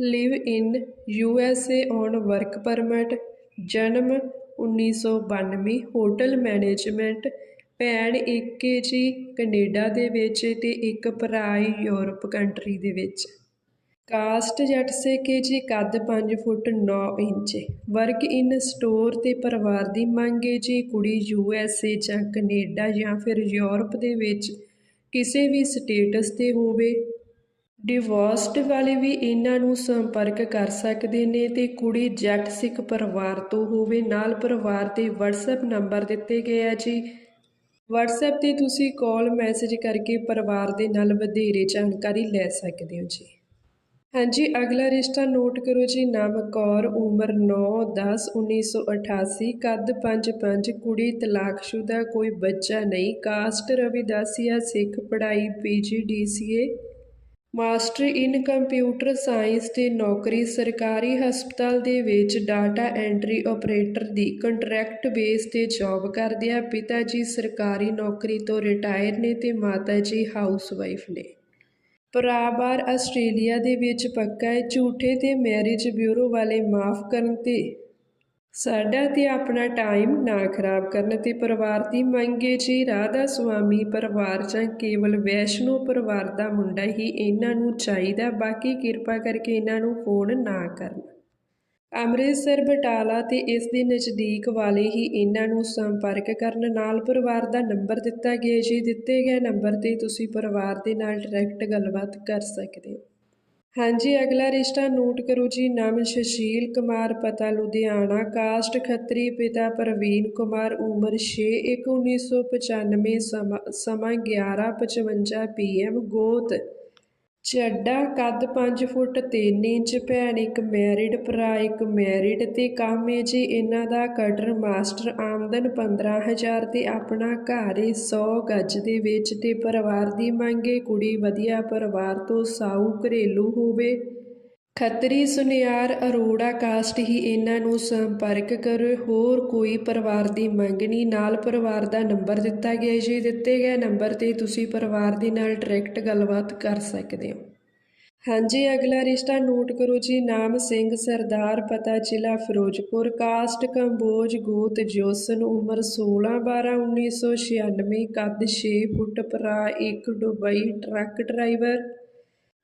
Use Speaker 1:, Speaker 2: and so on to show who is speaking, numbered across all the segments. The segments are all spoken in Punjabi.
Speaker 1: Live in U S A on work permit, ਜਨਮ 1992 ਹੋਟਲ ਮੈਨੇਜਮੈਂਟ, ਭੈਣ ਇੱਕ ਹੈ ਜੀ, ਕੈਨੇਡਾ ਦੇ ਵਿੱਚ ਤੇ ਇੱਕ ਭਰਾ ਯੂਰਪ ਕੰਟਰੀ ਦੇ ਵਿੱਚ। ਕਾਸਟ ਜੱਟ ਸੇ ਕੇ ਜੀ ਕੱਦ 5 ਫੁੱਟ 9 ਇੰਚ, ਵਰਕ ਇਨ ਸਟੋਰ ਤੇ ਪਰਿਵਾਰ ਦੀ ਮੰਗ ਹੈ ਜੀ ਕੁੜੀ ਯੂ ਐੱਸ ਏ ਜਾਂ ਕੈਨੇਡਾ ਜਾਂ ਫਿਰ ਯੂਰਪ ਦੇ ਵਿੱਚ ਕਿਸੇ ਵੀ ਸਟੇਟਸ ਤੇ ਹੋਵੇ। ਡਿਵੋਰਸਡ ਵਾਲੇ ਵੀ ਇਹਨਾਂ ਨੂੰ ਸੰਪਰਕ ਕਰ ਸਕਦੇ ਨੇ ਤੇ ਕੁੜੀ ਜੱਟ ਸਿੱਖ ਪਰਿਵਾਰ ਤੋਂ ਹੋਵੇ, ਨਾਲ ਪਰਿਵਾਰ ਦੇ WhatsApp ਨੰਬਰ ਦਿੱਤੇ ਗਏ ਆ ਜੀ। WhatsApp ਤੇ ਤੁਸੀਂ ਕਾਲ ਮੈਸੇਜ ਕਰਕੇ ਪਰਿਵਾਰ ਦੇ ਨਾਲ ਵਧੇਰੇ ਜਾਣਕਾਰੀ ਲੈ ਸਕਦੇ ਹੋ ਜੀ। ਹਾਂਜੀ, ਅਗਲਾ ਰਿਸ਼ਤਾ ਨੋਟ ਕਰੋ ਜੀ। ਨਾਮ ਕੌਰ, ਉਮਰ 9 10 1988 ਕੱਦ 5 5 ਕੁੜੀ ਤਲਾਕਸ਼ੁਦਾ, ਕੋਈ ਬੱਚਾ ਨਹੀਂ। ਕਾਸਟ ਰਵਿਦਾਸੀਆ ਸਿੱਖ ਪੜ੍ਹਾਈ PGDCA master in computer science ਤੇ ਨੌਕਰੀ ਸਰਕਾਰੀ ਹਸਪਤਾਲ ਦੇ ਵਿੱਚ ਡਾਟਾ ਐਂਟਰੀ ਆਪਰੇਟਰ ਦੀ ਕੰਟਰੈਕਟ ਬੇਸ ਤੇ ਜੌਬ ਕਰਦੇ ਆ ਪਿਤਾ ਜੀ ਸਰਕਾਰੀ ਨੌਕਰੀ ਤੋਂ ਰਿਟਾਇਰ ਨੇ ਤੇ ਮਾਤਾ ਜੀ ਹਾਊਸਵਾਈਫ ਨੇ। ਭਰਾ ਬਾਹਰ ਆਸਟ੍ਰੇਲੀਆ ਦੇ ਵਿੱਚ ਪੱਕਾ ਹੈ। ਝੂਠੇ ਤੇ ਮੈਰਿਜ ਬਿਊਰੋ ਵਾਲੇ ਮਾਫ ਕਰਨ ਤੇ ਸਾਡਾ ਤੇ ਆਪਣਾ ਟਾਈਮ ਨਾ ਖਰਾਬ ਕਰਨ ਤੇ ਪਰਿਵਾਰ ਦੀ ਮੰਗੇ ਜੀ ਰਾਧਾ ਸੁਆਮੀ ਪਰਿਵਾਰ ਜਾਂ ਕੇਵਲ ਵੈਸ਼ਨੋ ਪਰਿਵਾਰ ਦਾ ਮੁੰਡਾ ਹੀ ਇਹਨਾਂ ਨੂੰ ਚਾਹੀਦਾ, ਬਾਕੀ ਕਿਰਪਾ ਕਰਕੇ ਇਹਨਾਂ ਨੂੰ ਫੋਨ ਨਾ ਕਰਨ। ਅੰਮ੍ਰਿਤਸਰ, ਬਟਾਲਾ ਤੇ ਇਸ ਦੇ ਨਜ਼ਦੀਕ ਵਾਲੇ ਹੀ ਇਹਨਾਂ ਨੂੰ ਸੰਪਰਕ ਕਰਨ ਨਾਲ ਪਰਿਵਾਰ ਦਾ ਨੰਬਰ ਦਿੱਤਾ ਗਿਆ ਜੀ। ਦਿੱਤੇ ਗਏ ਨੰਬਰ ਤੇ ਤੁਸੀਂ ਪਰਿਵਾਰ ਦੇ ਨਾਲ ਡਾਇਰੈਕਟ ਗੱਲਬਾਤ ਕਰ ਸਕਦੇ ਹੋ। ਹਾਂਜੀ, ਅਗਲਾ ਰਿਸ਼ਤਾ ਨੋਟ ਕਰੋ ਜੀ। ਨਾਮ ਸ਼ਸ਼ੀਲ ਕੁਮਾਰ, ਪਤਾ ਲੁਧਿਆਣਾ। ਕਾਸਟ ਖੱਤਰੀ ਪਿਤਾ ਪ੍ਰਵੀਨ ਕੁਮਾਰ, ਉਮਰ 6 1 1995 ਸਮਾਂ ਸਮਾਂ 11:55 ਪੀਐਮ ਗੋਤ ਚੱਡਾ ਕੱਦ ਪੰਜ ਫੁੱਟ ਤਿੰਨ ਇੰਚ, ਭੈਣ ਇੱਕ ਮੈਰਿਡ ਭਰਾ ਇੱਕ ਮੈਰਿਡ ਤੇ ਕੰਮ ਹੈ ਜੀ ਇਹਨਾਂ ਦਾ ਕਟਰ ਮਾਸਟਰ ਆਮਦਨ 15000 ਤੇ ਆਪਣਾ ਘਰ ਏ 100 ਗੱਜ ਦੇ ਵਿੱਚ ਤੇ ਪਰਿਵਾਰ ਦੀ ਮੰਗ ਮੰਗੇ ਕੁੜੀ ਵਧੀਆ ਪਰਿਵਾਰ ਤੋਂ ਸਾਊ ਘਰੇਲੂ ਹੋਵੇ। ਖੱਤਰੀ ਸੁਨਿਆਰ ਅਰੋੜਾ ਕਾਸਟ ਹੀ ਇਹਨਾਂ ਨੂੰ ਸੰਪਰਕ ਕਰੋ, ਹੋਰ ਕੋਈ ਪਰਿਵਾਰ ਦੀ ਮੰਗ ਨਹੀਂ। ਨਾਲ ਪਰਿਵਾਰ ਦਾ ਨੰਬਰ ਦਿੱਤਾ ਗਿਆ ਜੀ। ਦਿੱਤੇ ਗਏ ਨੰਬਰ ਤੇ ਤੁਸੀਂ ਪਰਿਵਾਰ ਦੇ ਨਾਲ ਡਾਇਰੈਕਟ ਗੱਲਬਾਤ ਕਰ ਸਕਦੇ ਹੋ। ਹਾਂਜੀ, ਅਗਲਾ ਰਿਸ਼ਤਾ ਨੋਟ ਕਰੋ ਜੀ। ਨਾਮ ਸਿੰਘ, ਸਰਦਾਰ, ਪਤਾ ਜ਼ਿਲ੍ਹਾ ਫਿਰੋਜ਼ਪੁਰ, ਕਾਸਟ ਕੰਬੋਜ, ਗੋਤ, ਜੋਸਨ, ਉਮਰ 16 12 1996 ਕੱਦ 6 ਫੁੱਟ, ਭਰਾ ਇੱਕ ਦੁਬਈ ਟਰੱਕ ਡਰਾਈਵਰ।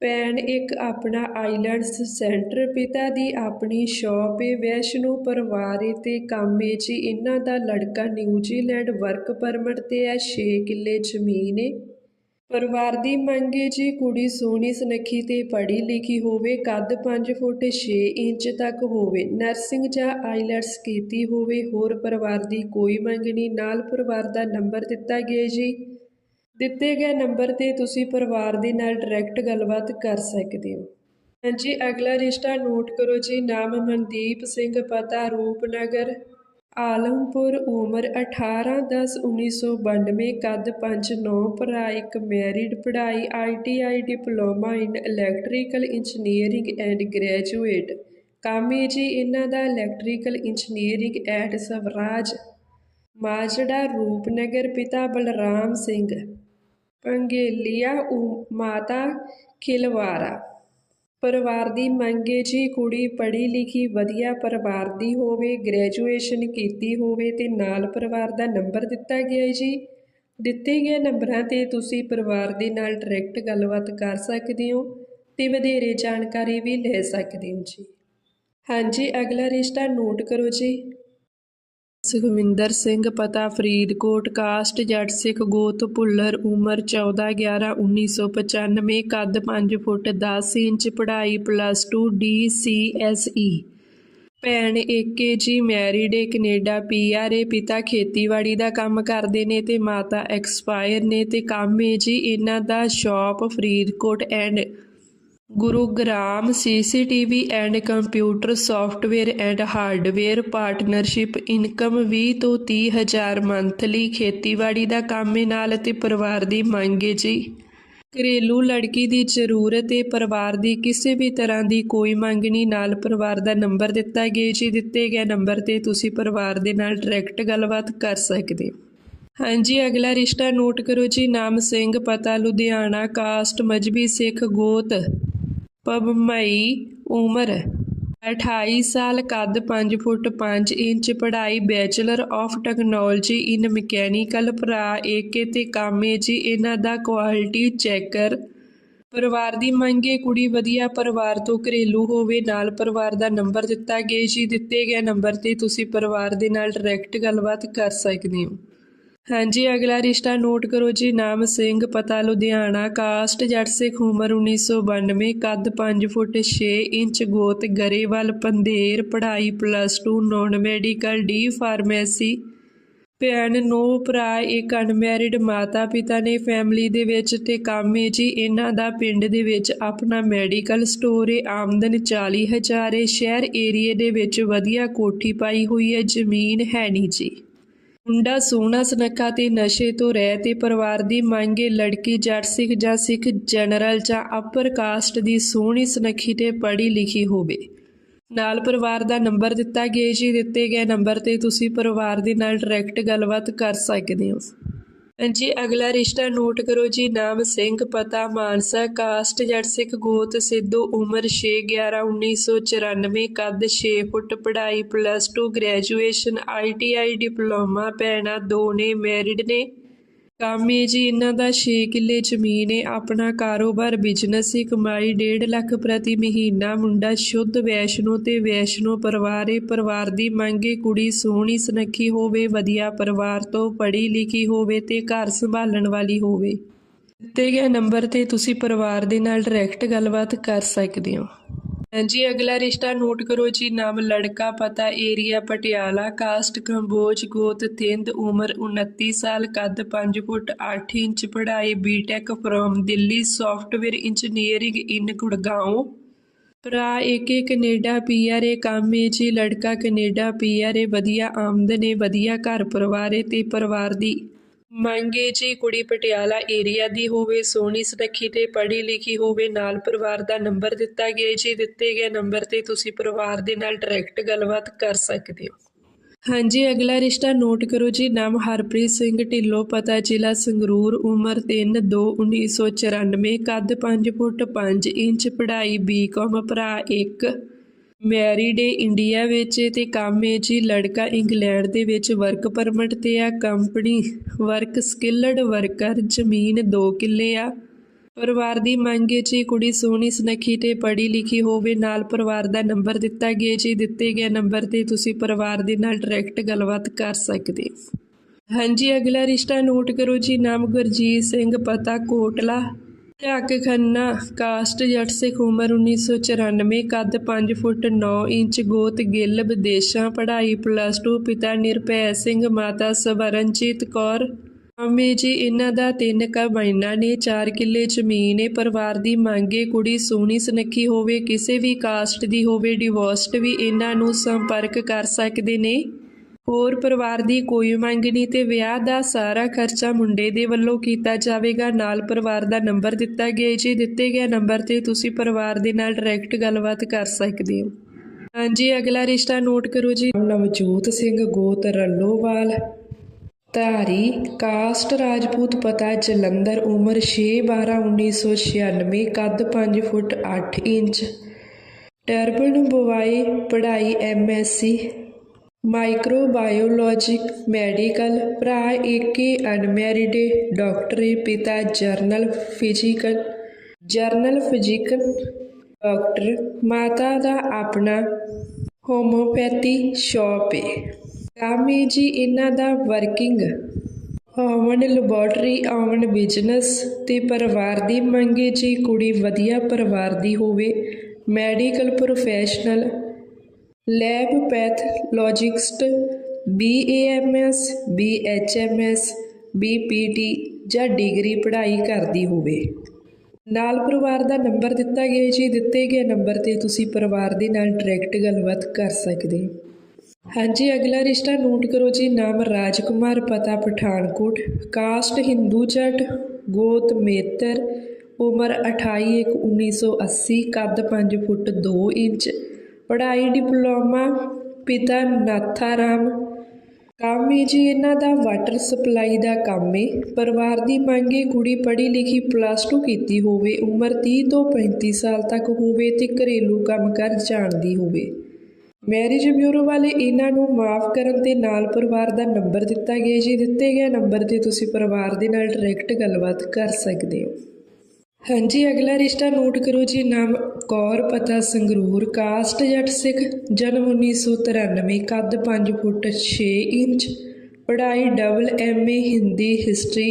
Speaker 1: ਭੈਣ ਇੱਕ ਆਪਣਾ ਆਈਲੈਂਡਸ ਸੈਂਟਰ ਪਿਤਾ ਦੀ ਆਪਣੀ ਸ਼ੌਪ ਏ। ਵੈਸ਼ਨੂ ਪਰਿਵਾਰ ਏ ਤੇ ਕੰਮ ਏ ਜੀ। ਇਹਨਾਂ ਦਾ ਲੜਕਾ ਨਿਊਜ਼ੀਲੈਂਡ ਵਰਕ ਪਰਮਿਟ ਤੇ ਹੈ। 6 ਕਿੱਲੇ ਜ਼ਮੀਨ ਏ। ਪਰਿਵਾਰ ਦੀ ਮੰਗ ਏ ਜੀ। ਕੁੜੀ ਸੋਹਣੀ, ਸੁਨੱਖੀ ਤੇ ਪੜ੍ਹੀ ਲਿਖੀ ਹੋਵੇ। ਕੱਦ 5 ਫੁੱਟ 6 ਇੰਚ ਤੱਕ ਹੋਵੇ। ਨਰਸਿੰਗ ਜਾਂ ਆਈਲੈਟਸ ਕੀਤੀ ਹੋਵੇ। ਹੋਰ ਪਰਿਵਾਰ ਦੀ ਕੋਈ ਮੰਗ ਨਹੀਂ। ਨਾਲ ਪਰਿਵਾਰ ਦਾ ਨੰਬਰ ਦਿੱਤਾ ਗਿਆ ਜੀ। ਦਿੱਤੇ ਗਏ ਨੰਬਰ ਤੇ ਤੁਸੀਂ ਪਰਿਵਾਰ ਦੇ ਨਾਲ ਡਾਇਰੈਕਟ ਗੱਲਬਾਤ ਕਰ ਸਕਦੇ ਹੋ। ਹਾਂਜੀ, ਅਗਲਾ ਰਿਸ਼ਤਾ ਨੋਟ ਕਰੋ ਜੀ। ਨਾਮ ਮਨਦੀਪ ਸਿੰਘ, ਪਤਾ ਰੂਪਨਗਰ, ਆਲਮਪੁਰ, ਉਮਰ 18 10 1992 ਕੱਦ 5 9 ਭਰਾ ਇੱਕ ਮੈਰਿਡ, ਪੜ੍ਹਾਈ ITI diploma in electrical engineering and graduate. ਕੰਮ ਜੀ, ਇਹਨਾਂ ਦਾ electrical engineering at Swaraj. Majra Rupnagar, ਪਿਤਾ ਬਲਰਾਮ ਸਿੰਘ। ਪੰਗੇਲੀਆ ਮਾਤਾ ਖਿਲਵਾਰਾ। ਪਰਿਵਾਰ ਦੀ ਮੰਗੇ ਜੀ, ਕੁੜੀ ਪੜ੍ਹੀ ਲਿਖੀ ਵਧੀਆ ਪਰਿਵਾਰ ਦੀ ਹੋਵੇ, ਗ੍ਰੈਜੂਏਸ਼ਨ ਕੀਤੀ ਹੋਵੇ ਤੇ ਨਾਲ ਪਰਿਵਾਰ ਦਾ ਨੰਬਰ ਦਿੱਤਾ ਗਿਆ ਜੀ। ਦਿੱਤੇ ਗਏ ਨੰਬਰਾਂ ਤੇ ਤੁਸੀਂ ਪਰਿਵਾਰ ਦੇ ਨਾਲ ਡਾਇਰੈਕਟ ਗੱਲਬਾਤ ਕਰ ਸਕਦੇ ਹੋ ਤੇ ਵਧੇਰੇ ਜਾਣਕਾਰੀ ਵੀ ਲੈ ਸਕਦੇ ਹੋ ਜੀ। ਹਾਂਜੀ, ਅਗਲਾ ਰਿਸ਼ਤਾ ਨੋਟ ਕਰੋ ਜੀ। ਸੁਖਵਿੰਦਰ ਸਿੰਘ ਪਤਾ, ਫਰੀਦਕੋਟ, ਕਾਸਟ, ਜੱਟ ਸਿੱਖ, ਗੋਤ, ਭੁੱਲਰ, ਉਮਰ 14 11 1995 ਕੱਦ 5 ਫੁੱਟ 10 ਇੰਚ, ਪੜ੍ਹਾਈ ਪਲੱਸ 2 ਡੀ ਭੈਣ ਏਕੇ ਜੀ ਮੈਰਿਡ ਏ, ਕੈਨੇਡਾ ਪੀਆਰ ਏ, ਪਿਤਾ ਖੇਤੀਬਾੜੀ ਦਾ ਕੰਮ ਕਰਦੇ ਨੇ ਤੇ ਮਾਤਾ ਐਕਸਪਾਇਰ ਨੇ ਤੇ ਕੰਮ ਏ ਜੀ ਇਹਨਾਂ ਦਾ shop Faridkot and Gurugram CCTV and computer software and hardware partnership income ਵੀਹ ਤੋਂ ਤੀਹ ਹਜ਼ਾਰ ਮੰਥਲੀ ਖੇਤੀਬਾੜੀ ਦਾ ਕੰਮ ਏ ਨਾਲ ਅਤੇ ਪਰਿਵਾਰ ਦੀ ਮੰਗ ਏ ਜੀ। ਘਰੇਲੂ ਲੜਕੀ ਦੀ ਜ਼ਰੂਰਤ ਏ, ਪਰਿਵਾਰ ਦੀ ਕਿਸੇ ਵੀ ਤਰ੍ਹਾਂ ਦੀ ਕੋਈ ਮੰਗਣੀ ਨਾਲ ਪਰਿਵਾਰ ਦਾ ਨੰਬਰ ਦਿੱਤਾ ਗਿਆ ਜੀ। ਦਿੱਤੇ ਗਏ ਨੰਬਰ ਤੇ ਤੁਸੀਂ ਪਰਿਵਾਰ ਦੇ ਨਾਲ ਡਾਇਰੈਕਟ ਗੱਲਬਾਤ ਕਰ ਸਕਦੇ ਹੋ। ਹਾਂਜੀ, ਅਗਲਾ ਰਿਸ਼ਤਾ ਨੋਟ ਕਰੋ ਜੀ। ਨਾਮ ਸਿੰਘ, ਪਤਾ ਲੁਧਿਆਣਾ, ਕਾਸਟ, ਮਜਬੀ ਸਿੱਖ, ਗੋਤ। ਪਬਮਈ ਉਮਰ 28 ਸਾਲ, ਕੱਦ 5 ਫੁੱਟ 5 ਇੰਚ, ਪੜ੍ਹਾਈ bachelor of technology in mechanical, ਭਰਾ ਏਕੇ ਤੇ ਕਾਮੇ ਜੀ, ਇਹਨਾਂ ਦਾ ਕੁਆਲਿਟੀ ਚੈੱਕਰ। ਪਰਿਵਾਰ ਦੀ ਮੰਗੇ ਕੁੜੀ ਵਧੀਆ, ਪਰਿਵਾਰ ਤੋਂ ਘਰੇਲੂ ਹੋਵੇ, ਨਾਲ ਪਰਿਵਾਰ ਦਾ ਨੰਬਰ ਦਿੱਤਾ ਗਿਆ ਜੀ, ਦਿੱਤੇ ਗਏ ਨੰਬਰ ਤੇ ਤੁਸੀਂ ਪਰਿਵਾਰ ਦੇ ਨਾਲ ਡਾਇਰੈਕਟ ਗੱਲਬਾਤ ਕਰ ਸਕਦੇ ਹੋ। ਹਾਂਜੀ, ਅਗਲਾ ਰਿਸ਼ਤਾ ਨੋਟ ਕਰੋ ਜੀ। ਨਾਮ ਸਿੰਘ, ਪਤਾ ਲੁਧਿਆਣਾ, ਕਾਸਟ, ਜੱਟ ਸਿੱਖ, ਉਮਰ 1992 ਕੱਦ 5 ਫੁੱਟ 6 ਇੰਚ, ਗੋਤ ਗਰੇਵਾਲ, ਪੰਧੇਰ, ਪੜ੍ਹਾਈ plus 2 non medical D pharmacy ਭੈਣ, ਨੋ ਭਰਾ, ਇੱਕ ਅਨਮੈਰਿਡ ਮਾਤਾ ਪਿਤਾ ਨੇ ਫੈਮਿਲੀ ਦੇ ਵਿੱਚ ਤੇ ਕੰਮ ਏ ਜੀ। ਇਹਨਾਂ ਦਾ ਪਿੰਡ ਦੇ ਵਿੱਚ ਆਪਣਾ ਮੈਡੀਕਲ ਸਟੋਰ ਏ ਆਮਦਨ 40000 ਏ ਸ਼ਹਿਰ ਏਰੀਏ ਦੇ ਵਿੱਚ ਵਧੀਆ ਕੋਠੀ ਪਾਈ ਹੋਈ ਹੈ। ਜ਼ਮੀਨ ਹੈ ਨਹੀਂ ਜੀ। ਮੁੰਡਾ ਸੋਹਣਾ ਸੁਨੱਖਾ ਤੇ ਨਸ਼ੇ ਤੋਂ ਰਹਿ ਤੇ ਪਰਿਵਾਰ ਦੀ ਮੰਗੇ ਲੜਕੀ ਜੱਟ ਸਿੱਖ ਜਾਂ ਸਿੱਖ ਜਨਰਲ ਜਾਂ ਅਪਰ ਕਾਸਟ ਦੀ ਸੋਹਣੀ ਸੁਨੱਖੀ ਤੇ ਪੜ੍ਹੀ ਲਿਖੀ ਹੋਵੇ। ਨਾਲ ਪਰਿਵਾਰ ਦਾ ਨੰਬਰ ਦਿੱਤਾ ਗਿਆ ਜੀ, ਦਿੱਤੇ ਗਏ ਨੰਬਰ ਤੇ ਤੁਸੀਂ ਪਰਿਵਾਰ ਦੇ ਨਾਲ ਡਾਇਰੈਕਟ ਗੱਲਬਾਤ ਕਰ ਸਕਦੇ ਹੋ। ਹਾਂਜੀ, ਅਗਲਾ ਰਿਸ਼ਤਾ ਨੋਟ ਕਰੋ ਜੀ। ਨਾਮ ਸਿੰਘ, ਪਤਾ ਮਾਨਸਾ, ਕਾਸਟ ਜੱਟ ਸਿੱਖ, ਗੋਤ ਸਿੱਧੂ, ਉਮਰ 6 11 1994 ਕੱਦ 6 ਫੁੱਟ, ਪੜ੍ਹਾਈ ਪਲੱਸ 2 ਗ੍ਰੈਜੂਏਸ਼ਨ ਆਈਟੀਆਈ ਡਿਪਲੋਮਾ, ਭੈਣਾਂ ਦੋ ਨੇ ਮੈਰਿਡ ਨੇ। ਕੰਮ ਏ ਜੀ, ਇਹਨਾਂ ਦਾ 6 ਕਿੱਲੇ ਜ਼ਮੀਨ ਏ। ਆਪਣਾ ਕਾਰੋਬਾਰ ਬਿਜ਼ਨਸ ਏ। ਕਮਾਈ 1.5 ਲੱਖ ਪ੍ਰਤੀ ਮਹੀਨਾ। ਮੁੰਡਾ ਸ਼ੁੱਧ ਵੈਸ਼ਨੋ ਤੇ ਵੈਸ਼ਨੋ ਪਰਿਵਾਰ ਏ। ਪਰਿਵਾਰ ਦੀ ਮੰਗ ਮੰਗੇ ਕੁੜੀ ਸੋਹਣੀ ਸੁਨੱਖੀ ਹੋਵੇ, ਵਧੀਆ ਪਰਿਵਾਰ ਤੋਂ ਪੜ੍ਹੀ ਲਿਖੀ ਹੋਵੇ ਤੇ ਘਰ ਸੰਭਾਲਣ ਵਾਲੀ ਹੋਵੇ। ਦਿੱਤੇ ਗਏ ਨੰਬਰ ਤੇ ਤੁਸੀਂ ਪਰਿਵਾਰ ਦੇ ਨਾਲ ਡਾਇਰੈਕਟ ਗੱਲਬਾਤ ਕਰ ਸਕਦੇ ਹੋ। ਹਾਂਜੀ, ਅਗਲਾ ਰਿਸ਼ਤਾ ਨੋਟ ਕਰੋ ਜੀ। ਨਾਮ ਲੜਕਾ ਪਤਾ ਏਰੀਆ ਪਟਿਆਲਾ, ਕਾਸਟ ਕੰਬੋਜ, ਗੋਤ ਥਿੰਦ ਉਮਰ 29 ਸਾਲ, ਕੱਦ 5 ਫੁੱਟ 8 ਇੰਚ, ਪੜ੍ਹਾਈ B Tech from Delhi software engineering in Gurgaon ਭਰਾ ਏਕੇ ਕੈਨੇਡਾ ਪੀਆਰਏ ਕੰਮ ਏ ਜੀ। ਲੜਕਾ ਕੈਨੇਡਾ ਪੀਆਰਏ ਵਧੀਆ ਆਮਦਨ ਏ, ਵਧੀਆ ਘਰ ਪਰਿਵਾਰ ਏ ਤੇ ਪਰਿਵਾਰ ਦੀ ਮੰਗੇ ਜੀ ਕੁੜੀ ਪਟਿਆਲਾ ਏਰੀਆ ਦੀ ਹੋਵੇ, ਸੋਹਣੀ ਸੁਨੱਖੀ ਤੇ ਪੜ੍ਹੀ ਲਿਖੀ ਹੋਵੇ, ਨਾਲ ਪਰਿਵਾਰ ਦਾ ਨੰਬਰ ਦਿੱਤਾ ਗਿਆ ਜੀ, ਦਿੱਤੇ ਗਏ ਨੰਬਰ ਤੇ ਤੁਸੀਂ ਪਰਿਵਾਰ ਦੇ ਨਾਲ ਡਾਇਰੈਕਟ ਗੱਲਬਾਤ ਕਰ ਸਕਦੇ ਹੋ। ਹਾਂਜੀ, ਅਗਲਾ ਰਿਸ਼ਤਾ ਨੋਟ ਕਰੋ ਜੀ, ਨਾਮ ਹਰਪ੍ਰੀਤ ਸਿੰਘ, ਢਿੱਲੋਂ ਪਤਾ, ਜ਼ਿਲ੍ਹਾ ਸੰਗਰੂਰ, ਉਮਰ 3 2 1994 ਕੱਦ 5 ਫੁੱਟ 5 ਇੰਚ, ਪੜ੍ਹਾਈ ਬੀਕਾਮ ਭਰਾ 1 ਮੈਰਿਡ ਏ ਇੰਡੀਆ ਵਿੱਚ ਏ ਤੇ ਕੰਮ ਏ ਜੀ ਲੜਕਾ ਇੰਗਲੈਂਡ ਦੇ ਵਿੱਚ ਵਰਕ ਪਰਮਿਟ ਤੇ ਆ, ਕੰਪਨੀ ਵਰਕ, ਸਕਿਲਡ ਵਰਕਰ, ਜ਼ਮੀਨ 2 ਕਿੱਲੇ ਆ। ਪਰਿਵਾਰ ਦੀ ਮੰਗ ਏ ਜੀ ਕੁੜੀ ਸੋਹਣੀ, ਸੁਨੱਖੀ ਤੇ ਪੜ੍ਹੀ ਲਿਖੀ ਹੋਵੇ, ਨਾਲ ਪਰਿਵਾਰ ਦਾ ਨੰਬਰ ਦਿੱਤਾ ਗਿਆ ਜੀ, ਦਿੱਤੇ ਗਏ ਨੰਬਰ ਤੇ ਤੁਸੀਂ ਪਰਿਵਾਰ ਦੇ ਨਾਲ ਡਾਇਰੈਕਟ ਗੱਲਬਾਤ ਕਰ ਸਕਦੇ ਹੋ। ਹਾਂਜੀ, ਅਗਲਾ ਰਿਸ਼ਤਾ ਨੋਟ ਕਰੋ ਜੀ, ਨਾਮ ਗੁਰਜੀਤ ਸਿੰਘ, ਪਤਾ ਕੋਟਲਾ। ਢੱਕ ਖੰਨਾ, ਕਾਸਟ ਜੱਟ ਸਿੱਖ ਉਮਰ 1994 ਕੱਦ 5 ਫੁੱਟ 9 ਇੰਚ, ਗੋਤ ਗਿੱਲ, ਵਿਦੇਸ਼ਾਂ ਪੜ੍ਹਾਈ ਪਲੱਸ 2 ਪਿਤਾ ਨਿਰਭੈ ਸਿੰਘ, ਮਾਤਾ ਸਵਰਨਜੀਤ ਕੌਰ। ਅੰਮੀ ਜੀ, ਇਹਨਾਂ ਦਾ ਤਿੰਨ ਕਮਾਈਨਾ ਨੇ 4 ਕਿੱਲੇ ਜ਼ਮੀਨ ਏ, ਪਰਿਵਾਰ ਦੀ ਮੰਗੇ ਕੁੜੀ ਸੋਹਣੀ ਸੁਨੱਖੀ ਹੋਵੇ, ਕਿਸੇ ਵੀ ਕਾਸਟ ਦੀ ਹੋਵੇ ਡਿਵੋਰਸਡ ਵੀ ਇਹਨਾਂ ਨੂੰ ਸੰਪਰਕ ਕਰ ਸਕਦੇ ਨੇ। ਹੋਰ ਪਰਿਵਾਰ ਦੀ ਕੋਈ ਮੰਗ ਨਹੀਂ ਤੇ ਵਿਆਹ ਦਾ ਸਾਰਾ ਖਰਚਾ ਮੁੰਡੇ ਦੇ ਵੱਲੋਂ ਕੀਤਾ ਜਾਵੇਗਾ। ਨਾਲ ਪਰਿਵਾਰ ਦਾ ਨੰਬਰ ਦਿੱਤਾ ਗਿਆ ਜੀ ਦਿੱਤੇ ਗਏ ਨੰਬਰ ਤੇ ਤੁਸੀਂ ਪਰਿਵਾਰ ਦੇ ਨਾਲ ਡਾਇਰੈਕਟ ਗੱਲਬਾਤ ਕਰ ਸਕਦੇ ਹੋ। ਹਾਂਜੀ, ਅਗਲਾ ਰਿਸ਼ਤਾ ਨੋਟ ਕਰੋ ਜੀ। ਨਵਜੋਤ ਸਿੰਘ ਗੋਤ ਰੱਲੋਵਾਲ। ਧਾਰੀ, ਕਾਸਟ ਰਾਜਪੂਤ ਪਤਾ ਜਲੰਧਰ, ਉਮਰ 6 12 1996 ਕੱਦ 5 ਫੁੱਟ 8 ਇੰਚ। ਟਰਬਨ ਬੁਵਾਈ, ਪੜ੍ਹਾਈ ਐਮਐਸਸੀ ਮਾਈਕਰੋਬਾਇਓਲੋਜਿਕ ਮੈਡੀਕਲ ਭਰਾ ਏਕੇ ਅਨਮੈਰਿਡ ਡਾਕਟਰ ਏ, ਪਿਤਾ general physical general physical doctor ਮਾਤਾ ਦਾ ਆਪਣਾ ਹੋਮੋਪੈਥੀ ਸ਼ਾਪ ਏ ਕੰਮ ਜੀ ਇਹਨਾਂ ਦਾ working own laboratory own business ਤੇ ਪਰਿਵਾਰ ਦੀ ਮੰਗੇ ਜੀ ਕੁੜੀ ਵਧੀਆ ਪਰਿਵਾਰ ਦੀ ਹੋਵੇ medical professional lab pathologist BAMS BHMS BPT ਜਾਂ ਡਿਗਰੀ ਪੜ੍ਹਾਈ ਕਰਦੀ ਹੋਵੇ। ਨਾਲ ਪਰਿਵਾਰ ਦਾ ਨੰਬਰ ਦਿੱਤਾ ਗਿਆ ਜੀ। ਦਿੱਤੇ ਗਏ ਨੰਬਰ ਤੇ ਤੁਸੀਂ ਪਰਿਵਾਰ ਦੇ ਨਾਲ ਡਾਇਰੈਕਟ ਗੱਲਬਾਤ ਕਰ ਸਕਦੇ ਹਾਂਜੀ, ਅਗਲਾ ਰਿਸ਼ਤਾ ਨੋਟ ਕਰੋ ਜੀ। ਨਾਮ ਰਾਜਕੁਮਾਰ, ਪਤਾ ਪਠਾਨਕੋਟ। ਕਾਸਟ ਹਿੰਦੂ ਜੱਟ, ਗੋਤ ਮੇਤਰ। ਉਮਰ 28 ਇੱਕ 1980 ਕੱਦ 5 ਫੁੱਟ 2 ਇੰਚ। ਪੜ੍ਹਾਈ, ਡਿਪਲੋਮਾ, ਪਿਤਾ ਨਾਥਾਰਾਮ। ਕੰਮ ਹੈ ਜੀ, ਇਹਨਾਂ ਦਾ ਵਾਟਰ ਸਪਲਾਈ ਦਾ ਕੰਮ ਏ। ਪਰਿਵਾਰ ਦੀ ਮੰਗ ਏ, ਕੁੜੀ ਪੜ੍ਹੀ ਲਿਖੀ ਪਲੱਸ 2 ਕੀਤੀ ਹੋਵੇ, ਉਮਰ 30 ਤੋਂ 35 ਸਾਲ ਤੱਕ ਹੋਵੇ ਤੇ ਘਰੇਲੂ ਕੰਮ ਕਰ ਜਾਣਦੀ ਹੋਵੇ। ਮੈਰਿਜ ਬਿਊਰੋ ਵਾਲੇ ਇਹਨਾਂ ਨੂੰ ਮਾਫ ਕਰਨ ਤੇ ਨਾਲ ਪਰਿਵਾਰ ਦਾ ਨੰਬਰ ਦਿੱਤਾ ਗਿਆ ਜੀ ਦਿੱਤੇ ਗਏ ਨੰਬਰ ਤੇ ਤੁਸੀਂ ਪਰਿਵਾਰ ਦੇ ਨਾਲ ਡਾਇਰੈਕਟ ਗੱਲਬਾਤ ਕਰ ਸਕਦੇ ਹੋ। ਹਾਂਜੀ, ਅਗਲਾ ਰਿਸ਼ਤਾ ਨੋਟ ਕਰੋ ਜੀ, ਨਾਮ ਕੌਰ, ਪਤਾ ਸੰਗਰੂਰ, ਕਾਸਟ ਜੱਟ ਸਿੱਖ, ਜਨਮ 1993 ਕੱਦ 5 ਫੁੱਟ 6 ਇੰਚ, ਪੜ੍ਹਾਈ ਡਬਲ ਐਮਏ ਹਿੰਦੀ ਹਿਸਟਰੀ।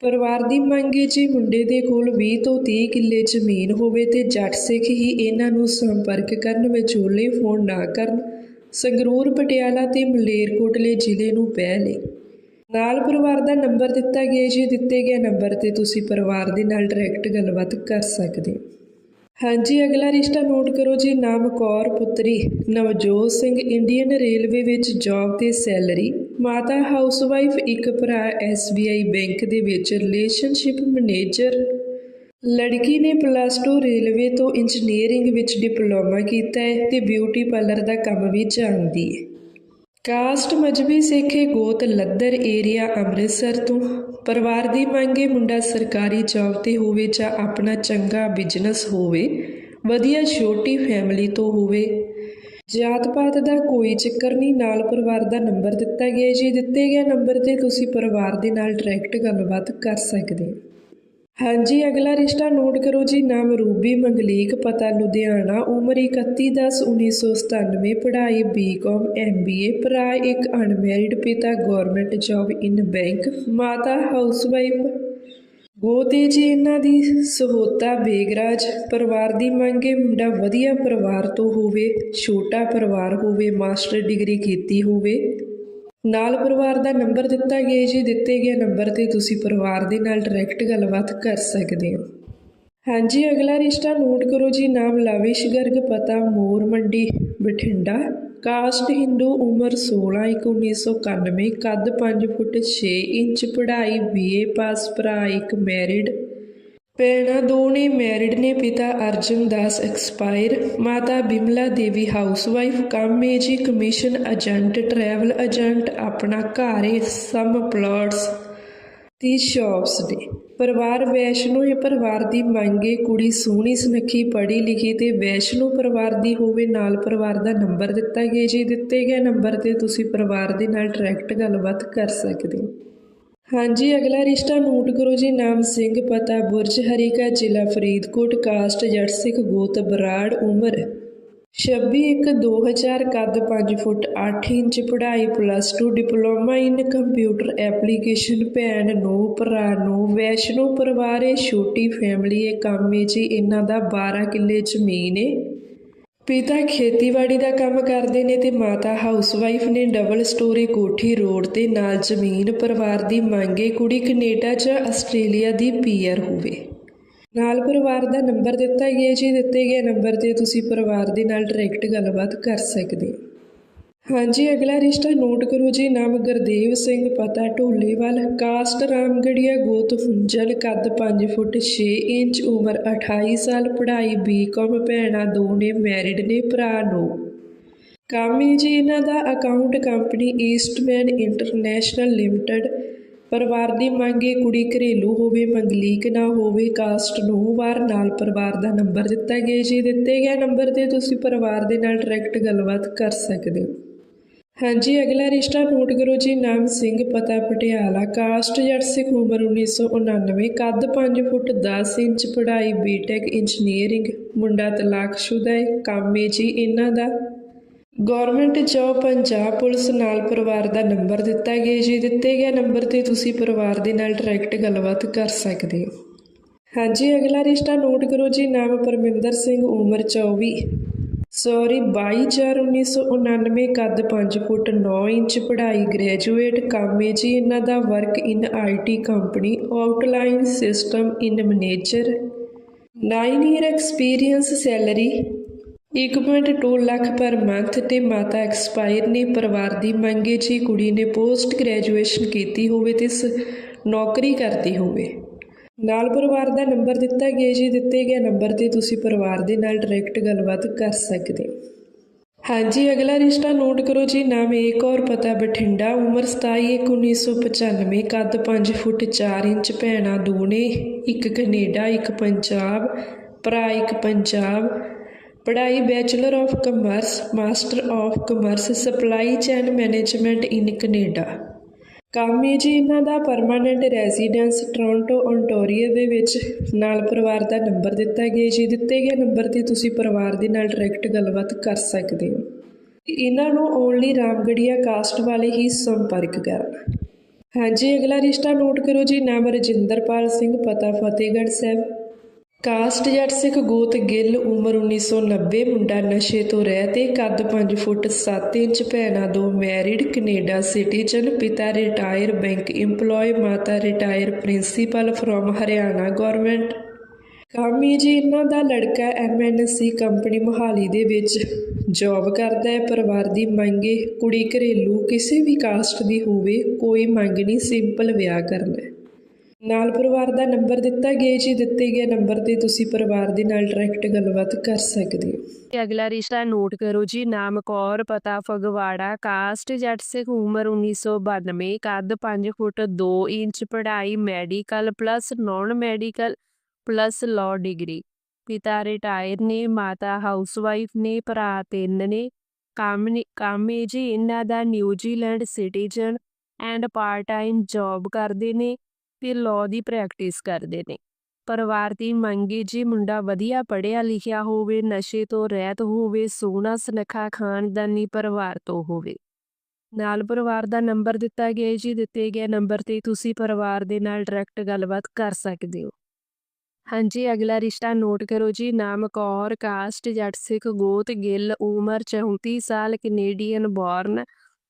Speaker 1: ਪਰਿਵਾਰ ਦੀ ਮੰਗ ਹੈ ਜੀ, ਮੁੰਡੇ ਦੇ ਕੋਲ 20 ਤੋਂ 30 ਕਿੱਲੇ ਜ਼ਮੀਨ ਹੋਵੇ ਤੇ ਜੱਟ ਸਿੱਖ ਹੀ ਇਹਨਾਂ ਨੂੰ ਸੰਪਰਕ ਕਰਨ, ਵਿਚੋਲੇ ਫੋਨ ਨਾ ਕਰਨ। ਸੰਗਰੂਰ, ਪਟਿਆਲਾ ਤੇ ਮਲੇਰਕੋਟਲੇ ਜ਼ਿਲ੍ਹੇ ਨੂੰ ਪੈ ਪਹਿਲੇ ਨਾਲ ਪਰਿਵਾਰ ਦਾ ਨੰਬਰ ਦਿੱਤਾ ਗਿਆ, ਜੀ ਦਿੱਤੇ ਗਏ ਨੰਬਰ ਤੇ ਤੁਸੀਂ ਪਰਿਵਾਰ ਦੇ ਨਾਲ ਡਾਇਰੈਕਟ ਗੱਲਬਾਤ ਕਰ ਸਕਦੇ ਹੋ। ਹਾਂਜੀ, ਅਗਲਾ ਰਿਸ਼ਤਾ ਨੋਟ ਕਰੋ ਜੀ, ਨਾਮ ਕੌਰ, ਪੁੱਤਰੀ ਨਵਜੋਤ ਸਿੰਘ ਇੰਡੀਅਨ ਰੇਲਵੇ ਵਿੱਚ ਜੌਬ ਤੇ ਸੈਲਰੀ ਮਾਤਾ ਹਾਊਸਵਾਈਫ ਇੱਕ ਭਰਾ SBI ਬੈਂਕ ਦੇ ਵਿੱਚ ਰਿਲੇਸ਼ਨਸ਼ਿਪ ਮੈਨੇਜਰ ਲੜਕੀ ਨੇ ਪਲੱਸ 2 ਰੇਲਵੇ ਤੋਂ ਇੰਜੀਨੀਅਰਿੰਗ ਵਿੱਚ ਡਿਪਲੋਮਾ ਕੀਤਾ ਹੈ ਤੇ ਬਿਊਟੀ ਪਾਰਲਰ ਦਾ ਕੰਮ ਵੀ ਜਾਣਦੀ ਹੈ। ਕਾਸਟ ਮਜਬੀ ਸੇਖੇ ਗੋਤ ਲੱਦਰ ਏਰੀਆ ਅੰਮ੍ਰਿਤਸਰ ਤੋਂ। ਪਰਿਵਾਰ ਦੀ ਮੰਗੇ ਮੁੰਡਾ ਸਰਕਾਰੀ ਜੌਬ ਤੇ ਹੋਵੇ ਜਾਂ ਆਪਣਾ ਚੰਗਾ ਬਿਜ਼ਨਸ ਹੋਵੇ, ਵਧੀਆ ਛੋਟੀ ਫੈਮਿਲੀ ਤੋਂ ਹੋਵੇ। ਜਾਤ ਪਾਤ ਦਾ ਕੋਈ ਚੱਕਰ ਨਹੀਂ, ਨਾਲ ਪਰਿਵਾਰ ਦਾ ਨੰਬਰ ਦਿੱਤਾ ਗਿਆ ਜੀ। ਦਿੱਤੇ ਗਏ ਨੰਬਰ ਤੇ ਤੁਸੀਂ ਪਰਿਵਾਰ ਦੇ ਨਾਲ ਡਾਇਰੈਕਟ ਗੱਲਬਾਤ ਕਰ ਸਕਦੇ ਹੋ। ਹਾਂਜੀ, ਅਗਲਾ ਰਿਸ਼ਤਾ ਨੋਟ ਕਰੋ ਜੀ। ਨਾਮ ਰੂਬੀ ਮੰਗਲੀਕ, ਪਤਾ ਲੁਧਿਆਣਾ, ਉਮਰ 31/10/1997 ਪੜ੍ਹਾਈ ਬੀਕਾਮ ਐਮਬੀਏ ਭਰਾ ਇੱਕ ਅਨਮੈਰਿਡ ਪਿਤਾ ਗਵਰਨਮੈਂਟ ਜੌਬ ਇਨ ਬੈਂਕ, ਮਾਤਾ ਹਾਊਸਵਾਈਫ। ਗੋਤੇ ਜੀ ਇਹਨਾਂ ਦੀ, ਸਹੋਤਾ ਬੇਗਰਾਜ, ਪਰਿਵਾਰ ਦੀ ਮੰਗੇ ਮੁੰਡਾ ਵਧੀਆ ਪਰਿਵਾਰ ਤੋਂ ਹੋਵੇ, ਛੋਟਾ ਪਰਿਵਾਰ ਹੋਵੇ, ਮਾਸਟਰ ਡਿਗਰੀ ਕੀਤੀ ਹੋਵੇ। ਨਾਲ ਪਰਿਵਾਰ ਦਾ ਨੰਬਰ ਦਿੱਤਾ ਗਿਆ ਜੀ। ਦਿੱਤੇ ਗਏ ਨੰਬਰ ਤੇ ਤੁਸੀਂ ਪਰਿਵਾਰ ਦੇ ਨਾਲ ਡਾਇਰੈਕਟ ਗੱਲਬਾਤ ਕਰ ਸਕਦੇ ਹੋ। ਹਾਂਜੀ, ਅਗਲਾ ਰਿਸ਼ਤਾ ਨੋਟ ਕਰੋ ਜੀ। ਨਾਮ ਲਵਿਸ਼ ਗਰਗ, ਪਤਾ ਮੋਰ ਮੰਡੀ, ਬਠਿੰਡਾ। ਕਾਸਟ ਹਿੰਦੂ, ਉਮਰ 16 ਇੱਕ 1991 ਕੱਦ 5 ਫੁੱਟ 6 ਇੰਚ, ਪੜ੍ਹਾਈ ਬੀਏ ਪਾਸ ਭਰਾ, ਇੱਕ ਮੈਰਿਡ ਭੈਣਾਂ ਦੋ ਨੇ ਮੈਰਿਡ ਨੇ, ਪਿਤਾ ਅਰਜਨ ਦਾਸ ਐਕਸਪਾਇਰ ਮਾਤਾ ਬਿਮਲਾ ਦੇਵੀ ਹਾਊਸਵਾਈਫ ਕੰਮ ਹੈ ਜੀ ਕਮਿਸ਼ਨ ਏਜੰਟ ਟਰੈਵਲ ਏਜੰਟ ਆਪਣਾ ਘਰ ਹੈ ਸਮ ਪਲਾਟਸ ਦੀ ਸ਼ਾਪਸ ਨੇ ਪਰਿਵਾਰ ਵੈਸ਼ਨੋ ਹੈ ਪਰਿਵਾਰ ਦੀ ਮੰਗੇ ਕੁੜੀ ਸੋਹਣੀ, ਸੁਨੱਖੀ, ਪੜ੍ਹੀ ਲਿਖੀ ਤੇ ਵੈਸ਼ਨੋ ਪਰਿਵਾਰ ਦੀ ਹੋਵੇ, ਨਾਲ ਪਰਿਵਾਰ ਦਾ ਨੰਬਰ ਦਿੱਤਾ ਗਿਆ। ਜੀ ਦਿੱਤੇ ਗਏ ਨੰਬਰ ਤੇ ਤੁਸੀਂ ਪਰਿਵਾਰ ਦੇ ਨਾਲ ਡਾਇਰੈਕਟ ਗੱਲਬਾਤ ਕਰ ਸਕਦੇ ਹੋ। ਹਾਂਜੀ, ਅਗਲਾ ਰਿਸ਼ਤਾ ਨੋਟ ਕਰੋ ਜੀ, ਨਾਮ ਸਿੰਘ, ਪਤਾ ਬੁਰਜ, ਹਰੀਕਾ ਜ਼ਿਲ੍ਹਾ, ਫਰੀਦਕੋਟ, ਕਾਸਟ, ਜੱਟ ਸਿੱਖ, ਗੋਤ, ਬਰਾੜ, ਉਮਰ 26 ਇੱਕ 2000 ਕੱਦ 5 ਫੁੱਟ 8 ਇੰਚ, ਪੜ੍ਹਾਈ plus 2 diploma in computer application ਭੈਣ ਨੂੰ, ਭਰਾ ਨੂੰ, ਵੈਸ਼ਨੋ ਪਰਿਵਾਰ ਹੈ, ਛੋਟੀ ਫੈਮਿਲੀ ਹੈ, ਕੰਮ ਹੈ ਜੀ, ਇਹਨਾਂ ਦਾ 12 ਕਿੱਲੇ ਜ਼ਮੀਨ ਹੈ। ਪਿਤਾ ਖੇਤੀਬਾੜੀ ਦਾ ਕੰਮ ਕਰਦੇ ਨੇ ਤੇ ਮਾਤਾ ਹਾਊਸਵਾਈਫ ਨੇ ਡਬਲ ਸਟੋਰੀ ਕੋਠੀ ਰੋਡ ਤੇ ਨਾਲ ਜ਼ਮੀਨ, ਪਰਿਵਾਰ ਦੀ ਮੰਗੇ ਕੁੜੀ ਕੈਨੇਡਾ ਜਾਂ ਆਸਟ੍ਰੇਲੀਆ ਦੀ ਪੀਆਰ ਹੋਵੇ। ਨਾਲ ਪਰਿਵਾਰ ਦਾ ਨੰਬਰ ਦਿੱਤਾ ਗਿਆ ਜੀ, ਦਿੱਤੇ ਗਏ ਨੰਬਰ ਤੇ ਤੁਸੀਂ ਪਰਿਵਾਰ ਦੇ ਨਾਲ ਡਾਇਰੈਕਟ ਗੱਲਬਾਤ ਕਰ ਸਕਦੇ ਹੋ। ਹਾਂਜੀ, ਅਗਲਾ ਰਿਸ਼ਤਾ ਨੋਟ ਕਰੋ ਜੀ। ਨਾਮ ਗੁਰਦੇਵ ਸਿੰਘ, ਪਤਾ ਢੋਲੇਵਾਲ ਕਾਸਟ ਰਾਮਗੜੀਆ, ਗੋਤ ਫੁੰਜਲ, ਕੱਦ 5 ਫੁੱਟ 6 ਇੰਚ, ਉਮਰ 28 ਸਾਲ, ਪੜ੍ਹਾਈ ਬੀਕਾਮ ਭੈਣਾਂ ਦੋ ਨੇ ਮੈਰਿਡ ਨੇ, ਭਰਾ ਨੂੰ। ਕੰਮ ਜੀ ਇਹਨਾਂ ਦਾ account company Eastman international limited ਪਰਿਵਾਰ ਦੀ ਮੰਗ ਹੈ ਕੁੜੀ ਘਰੇਲੂ ਹੋਵੇ, ਮੰਗਲੀਕ ਨਾ ਹੋਵੇ, ਕਾਸਟ ਨੂੰ ਵਾਰ ਨਾਲ ਪਰਿਵਾਰ ਦਾ ਨੰਬਰ ਦਿੱਤਾ ਗਿਆ ਜੀ ਦਿੱਤੇ ਗਏ ਨੰਬਰ ਤੇ ਤੁਸੀਂ ਪਰਿਵਾਰ ਦੇ ਨਾਲ ਡਾਇਰੈਕਟ ਗੱਲਬਾਤ ਕਰ ਸਕਦੇ ਹੋ। ਹਾਂਜੀ, ਅਗਲਾ ਰਿਸ਼ਤਾ ਨੋਟ ਜੀ, ਨਾਮ ਸਿੰਘ, ਪਤਾ ਪਟਿਆਲਾ, ਕਾਸਟ ਜੱਟ ਸਿੱਖ ਉਮਰ 1999 ਕੱਦ 5 ਫੁੱਟ 10 ਇੰਚ, ਪੜ੍ਹਾਈ ਬੀਟੈਕ ਇੰਜੀਨੀਅਰਿੰਗ ਮੁੰਡਾ ਤਲਾਕਸ਼ੁਦਾ ਹੈ, ਕਾਮੇ ਜੀ ਇਹਨਾਂ ਦਾ। ਗਵਰਨਮੈਂਟ ਜੋਬ ਪੰਜਾਬ ਪੁਲਿਸ ਨਾਲ ਪਰਿਵਾਰ ਦਾ ਨੰਬਰ ਦਿੱਤਾ ਗਿਆ ਜੀ, ਦਿੱਤੇ ਗਿਆ ਨੰਬਰ ਤੇ ਤੁਸੀਂ ਪਰਿਵਾਰ ਦੇ ਨਾਲ ਡਾਇਰੈਕਟ ਗੱਲਬਾਤ ਕਰ ਸਕਦੇ ਹੋ। ਹਾਂਜੀ, ਅਗਲਾ ਰਿਸ਼ਤਾ ਨੋਟ ਕਰੋ ਜੀ, ਨਾਮ ਪਰਮਿੰਦਰ ਸਿੰਘ, ਉਮਰ 24 ਸੌਰੀ 22/4/1999 ਕੱਦ 5 ਫੁੱਟ 9 ਇੰਚ ਪੜ੍ਹਾਈ ਗ੍ਰੈਜੂਏਟ ਕਾਮੇ ਜੀ। ਇਹਨਾਂ ਦਾ work in IT company, outline system in manager. 9 year experience salary 1.2 lakh per month ਤੇ ਮਾਤਾ ਐਕਸਪਾਇਰ ਨੇ ਪਰਿਵਾਰ ਦੀ ਮੰਗੇ ਜੀ। ਕੁੜੀ ਨੇ ਪੋਸਟ ਗ੍ਰੈਜੂਏਸ਼ਨ ਕੀਤੀ ਹੋਵੇ ਤੇ ਸ- ਨੌਕਰੀ ਕਰਦੀ ਹੋਵੇ। ਨਾਲ ਪਰਿਵਾਰ ਦਾ ਨੰਬਰ ਦਿੱਤਾ ਗਿਆ ਜੀ ਦਿੱਤੇ ਗਏ ਨੰਬਰ ਤੇ ਤੁਸੀਂ ਪਰਿਵਾਰ ਦੇ ਨਾਲ ਡਾਇਰੈਕਟ ਗੱਲਬਾਤ ਕਰ ਸਕਦੇ ਹੋ। ਹਾਂਜੀ, ਅਗਲਾ ਰਿਸ਼ਤਾ ਨੋਟ ਕਰੋ ਜੀ, ਨਾਮ ਏਕ ਔਰ ਪਤਾ ਬਠਿੰਡਾ, ਉਮਰ 27/1995 ਕੱਦ 5 ਫੁੱਟ 4 ਇੰਚ, ਭੈਣਾਂ ਦੋਨੇ, ਇੱਕ ਕੈਨੇਡਾ, ਇੱਕ ਪੰਜਾਬ, ਭਰਾ ਇੱਕ ਪੰਜਾਬ, ਪੜ੍ਹਾਈ bachelor of commerce master of commerce supply chain management in Canada. ਕੰਮ ਹੈ ਜੀ ਇਹਨਾਂ ਦਾ ਪਰਮਾਨੈਂਟ ਰੈਜ਼ੀਡੈਂਸ ਟੋਰਾਂਟੋ ontario ਦੇ ਵਿੱਚ ਨਾਲ ਪਰਿਵਾਰ ਦਾ ਨੰਬਰ ਦਿੱਤਾ ਗਿਆ ਜੀ। ਦਿੱਤੇ ਗਏ ਨੰਬਰ ਤੇ ਤੁਸੀਂ ਪਰਿਵਾਰ ਦੇ ਨਾਲ ਡਾਇਰੈਕਟ ਗੱਲਬਾਤ ਕਰ ਸਕਦੇ ਹੋ। ਇਹਨਾਂ ਨੂੰ ਓਨਲੀ ਰਾਮਗੜੀਆ ਕਾਸਟ ਵਾਲੇ ਹੀ ਸੰਪਰਕ ਕਰਨ। ਹਾਂਜੀ, ਅਗਲਾ ਰਿਸ਼ਤਾ ਨੋਟ ਕਰੋ ਜੀ। ਨਾਮ ਰਜਿੰਦਰਪਾਲ ਸਿੰਘ, ਪਤਾ ਫਤਿਹਗੜ੍ਹ ਸਾਹਿਬ। ਕਾਸਟ ਜੱਟ ਸਿੱਖ ਗੋਤ ਗਿੱਲ ਉਮਰ 1990 ਮੁੰਡਾ ਨਸ਼ੇ ਤੋਂ ਰਹਿਤ ਹੈ ਕੱਦ 5 ਫੁੱਟ 7 ਇੰਚ, ਭੈਣਾਂ ਦੋ ਮੈਰਿਡ, ਕੈਨੇਡਾ ਸਿਟੀਜ਼ਨ, ਪਿਤਾ ਰਿਟਾਇਰ ਬੈਂਕ EMPLOYE ਮਾਤਾ retire principal from Haryana government ਕਾਮੀ ਜੀ ਇਹਨਾਂ ਦਾ ਲੜਕਾ ਐਮਐਨਸੀ ਕੰਪਨੀ ਮੋਹਾਲੀ ਦੇ ਵਿੱਚ ਜੌਬ ਕਰਦਾ ਹੈ। ਪਰਿਵਾਰ ਦੀ ਮੰਗੇ ਕੁੜੀ ਘਰੇਲੂ, ਕਿਸੇ ਵੀ ਕਾਸਟ ਦੀ ਹੋਵੇ, ਕੋਈ ਮੰਗ ਨਹੀਂ ਸਿੰਪਲ ਵਿਆਹ ਕਰਨਾ ਨਾਲ ਪਰਿਵਾਰ ਦਾ ਨੰਬਰ ਦਿੱਤਾ ਗਿਆ ਜੀ ਦਿੱਤੇ ਗਏ ਨੰਬਰ ਤੇ ਤੁਸੀਂ ਪਰਿਵਾਰ ਦੇ ਨਾਲ ਡਾਇਰੈਕਟ ਗੱਲਬਾਤ ਕਰ ਸਕਦੇ ਹੋ।
Speaker 2: ਅਗਲਾ ਰਿਸ਼ਤਾ ਨੋਟ ਕਰੋ ਜੀ, ਨਾਮ ਕੌਰ, ਪਤਾ ਫਗਵਾੜਾ ਕਾਸਟ ਜੱਟ ਸਿੱਖ, ਉਮਰ 1992 ਕੱਦ 5 ਫੁੱਟ 2 ਇੰਚ, ਪੜ੍ਹਾਈ medical plus non medical plus law degree ਪਿਤਾ ਰਿਟਾਇਰ ਨੇ, ਮਾਤਾ ਹਾਊਸਵਾਈਫ ਨੇ, ਭਰਾ ਤਿੰਨ ਨੇ। ਕੰਮ ਨੇ- ਕੰਮ ਹੈ ਜੀ, ਇਹਨਾਂ ਦਾ New Zealand citizen and part time job ਕਰਦੇ ਨੇ। ਤੇ ਲਾਅ ਦੀ ਪ੍ਰੈਕਟਿਸ ਕਰਦੇ ਨੇ। ਪਰਿਵਾਰ ਦੀ ਮੰਗੀ ਜੀ ਮੁੰਡਾ ਵਧੀਆ ਪੜ੍ਹਿਆ ਲਿਖਿਆ ਹੋਵੇ, ਨਸ਼ੇ ਤੋਂ ਰਹਿਤ ਹੋਵੇ, ਸੋਹਣਾ ਸੁਨੱਖਾ ਖਾਨਦਾਨੀ ਪਰਿਵਾਰ ਤੋਂ ਹੋਵੇ। ਨਾਲ ਪਰਿਵਾਰ ਦਾ ਨੰਬਰ ਦਿੱਤਾ ਗਿਆ ਜੀ ਦਿੱਤੇ ਗਏ ਨੰਬਰ ਤੇ ਤੁਸੀਂ ਪਰਿਵਾਰ ਦੇ ਨਾਲ ਡਾਇਰੈਕਟ ਗੱਲਬਾਤ ਕਰ ਸਕਦੇ ਹੋ। ਹਾਂਜੀ, ਅਗਲਾ ਰਿਸ਼ਤਾ ਨੋਟ ਕਰੋ ਜੀ। ਨਾਮ ਕੌਰ ਕਾਸਟ ਜੱਟ, ਸਿੱਖ, ਗੋਤ, ਗਿੱਲ, ਉਮਰ 34 ਸਾਲ ਕੈਨੇਡੀਅਨ ਬੋਰਨ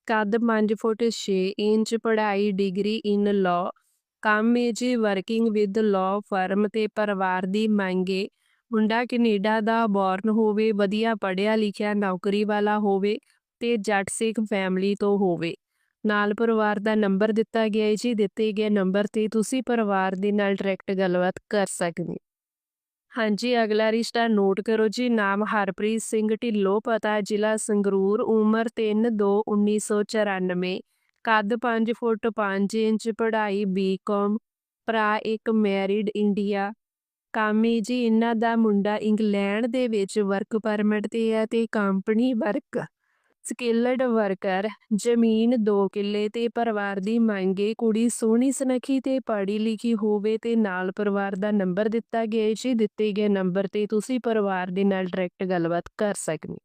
Speaker 2: ਕੱਦ 5 ਫੁੱਟ 6 ਇੰਚ, ਪੜ੍ਹਾਈ ਡਿਗਰੀ ਇਨ ਲਾਅ ਕੰਮ ਹੈ ਜੀ ਵਰਕਿੰਗ ਵਿਦ ਲਾਅ ਫਰਮ ਤੇ ਪਰਿਵਾਰ ਦੀ ਮੰਗੇ ਮੁੰਡਾ ਕੈਨੇਡਾ ਦਾ ਬੋਰਨ ਹੋਵੇ, ਵਧੀਆ ਪੜ੍ਹਿਆ ਲਿਖਿਆ ਨੌਕਰੀ ਵਾਲਾ ਹੋਵੇ ਤੇ ਜੱਟ ਸਿੱਖ ਫੈਮਿਲੀ ਤੋਂ ਹੋਵੇ। ਨਾਲ ਪਰਿਵਾਰ ਦਾ ਨੰਬਰ ਦਿੱਤਾ ਗਿਆ ਹੈ ਜੀ, ਦਿੱਤੇ ਗਏ ਨੰਬਰ ਤੇ ਤੁਸੀਂ ਪਰਿਵਾਰ ਦੇ ਨਾਲ ਡਾਇਰੈਕਟ ਗੱਲਬਾਤ ਕਰ ਸਕਦੇ ਹਾਂਜੀ, ਅਗਲਾ ਰਿਸ਼ਤਾ ਨੋਟ ਕਰੋ ਜੀ, ਨਾਮ ਹਰਪ੍ਰੀਤ ਸਿੰਘ ਢਿੱਲੋਂ, ਪਤਾ ਜ਼ਿਲ੍ਹਾ ਸੰਗਰੂਰ, ਉਮਰ 3/2/1994 ਕੱਦ 5 ਫੁੱਟ 5 ਇੰਚ, ਪੜ੍ਹਾਈ ਬੀਕਾਮ ਭਰਾ ਇੱਕ ਮੈਰਿਡ ਇੰਡੀਆ ਕਾਮੀ ਜੀ, ਇਹਨਾਂ ਦਾ ਮੁੰਡਾ ਇੰਗਲੈਂਡ ਦੇ ਵਿੱਚ ਵਰਕ ਪਰਮਿਟ ਤੇ ਹੈ ਤੇ ਕੰਪਨੀ ਵਰਕ ਸਕਿਲਡ ਵਰਕਰ ਜ਼ਮੀਨ 2 ਕਿੱਲੇ ਤੇ, ਪਰਿਵਾਰ ਦੀ ਮੰਗੇ ਕੁੜੀ ਸੋਹਣੀ ਸੁਨੱਖੀ ਤੇ ਪੜ੍ਹੀ ਲਿਖੀ ਹੋਵੇ ਤੇ ਨਾਲ ਪਰਿਵਾਰ ਦਾ ਨੰਬਰ ਦਿੱਤਾ ਗਿਆ ਹੈ ਜੀ ਦਿੱਤੇ ਗਏ ਨੰਬਰ ਤੇ ਤੁਸੀਂ ਪਰਿਵਾਰ ਦੇ ਨਾਲ ਡਾਇਰੈਕਟ ਗੱਲਬਾਤ ਕਰ ਸਕਦੇ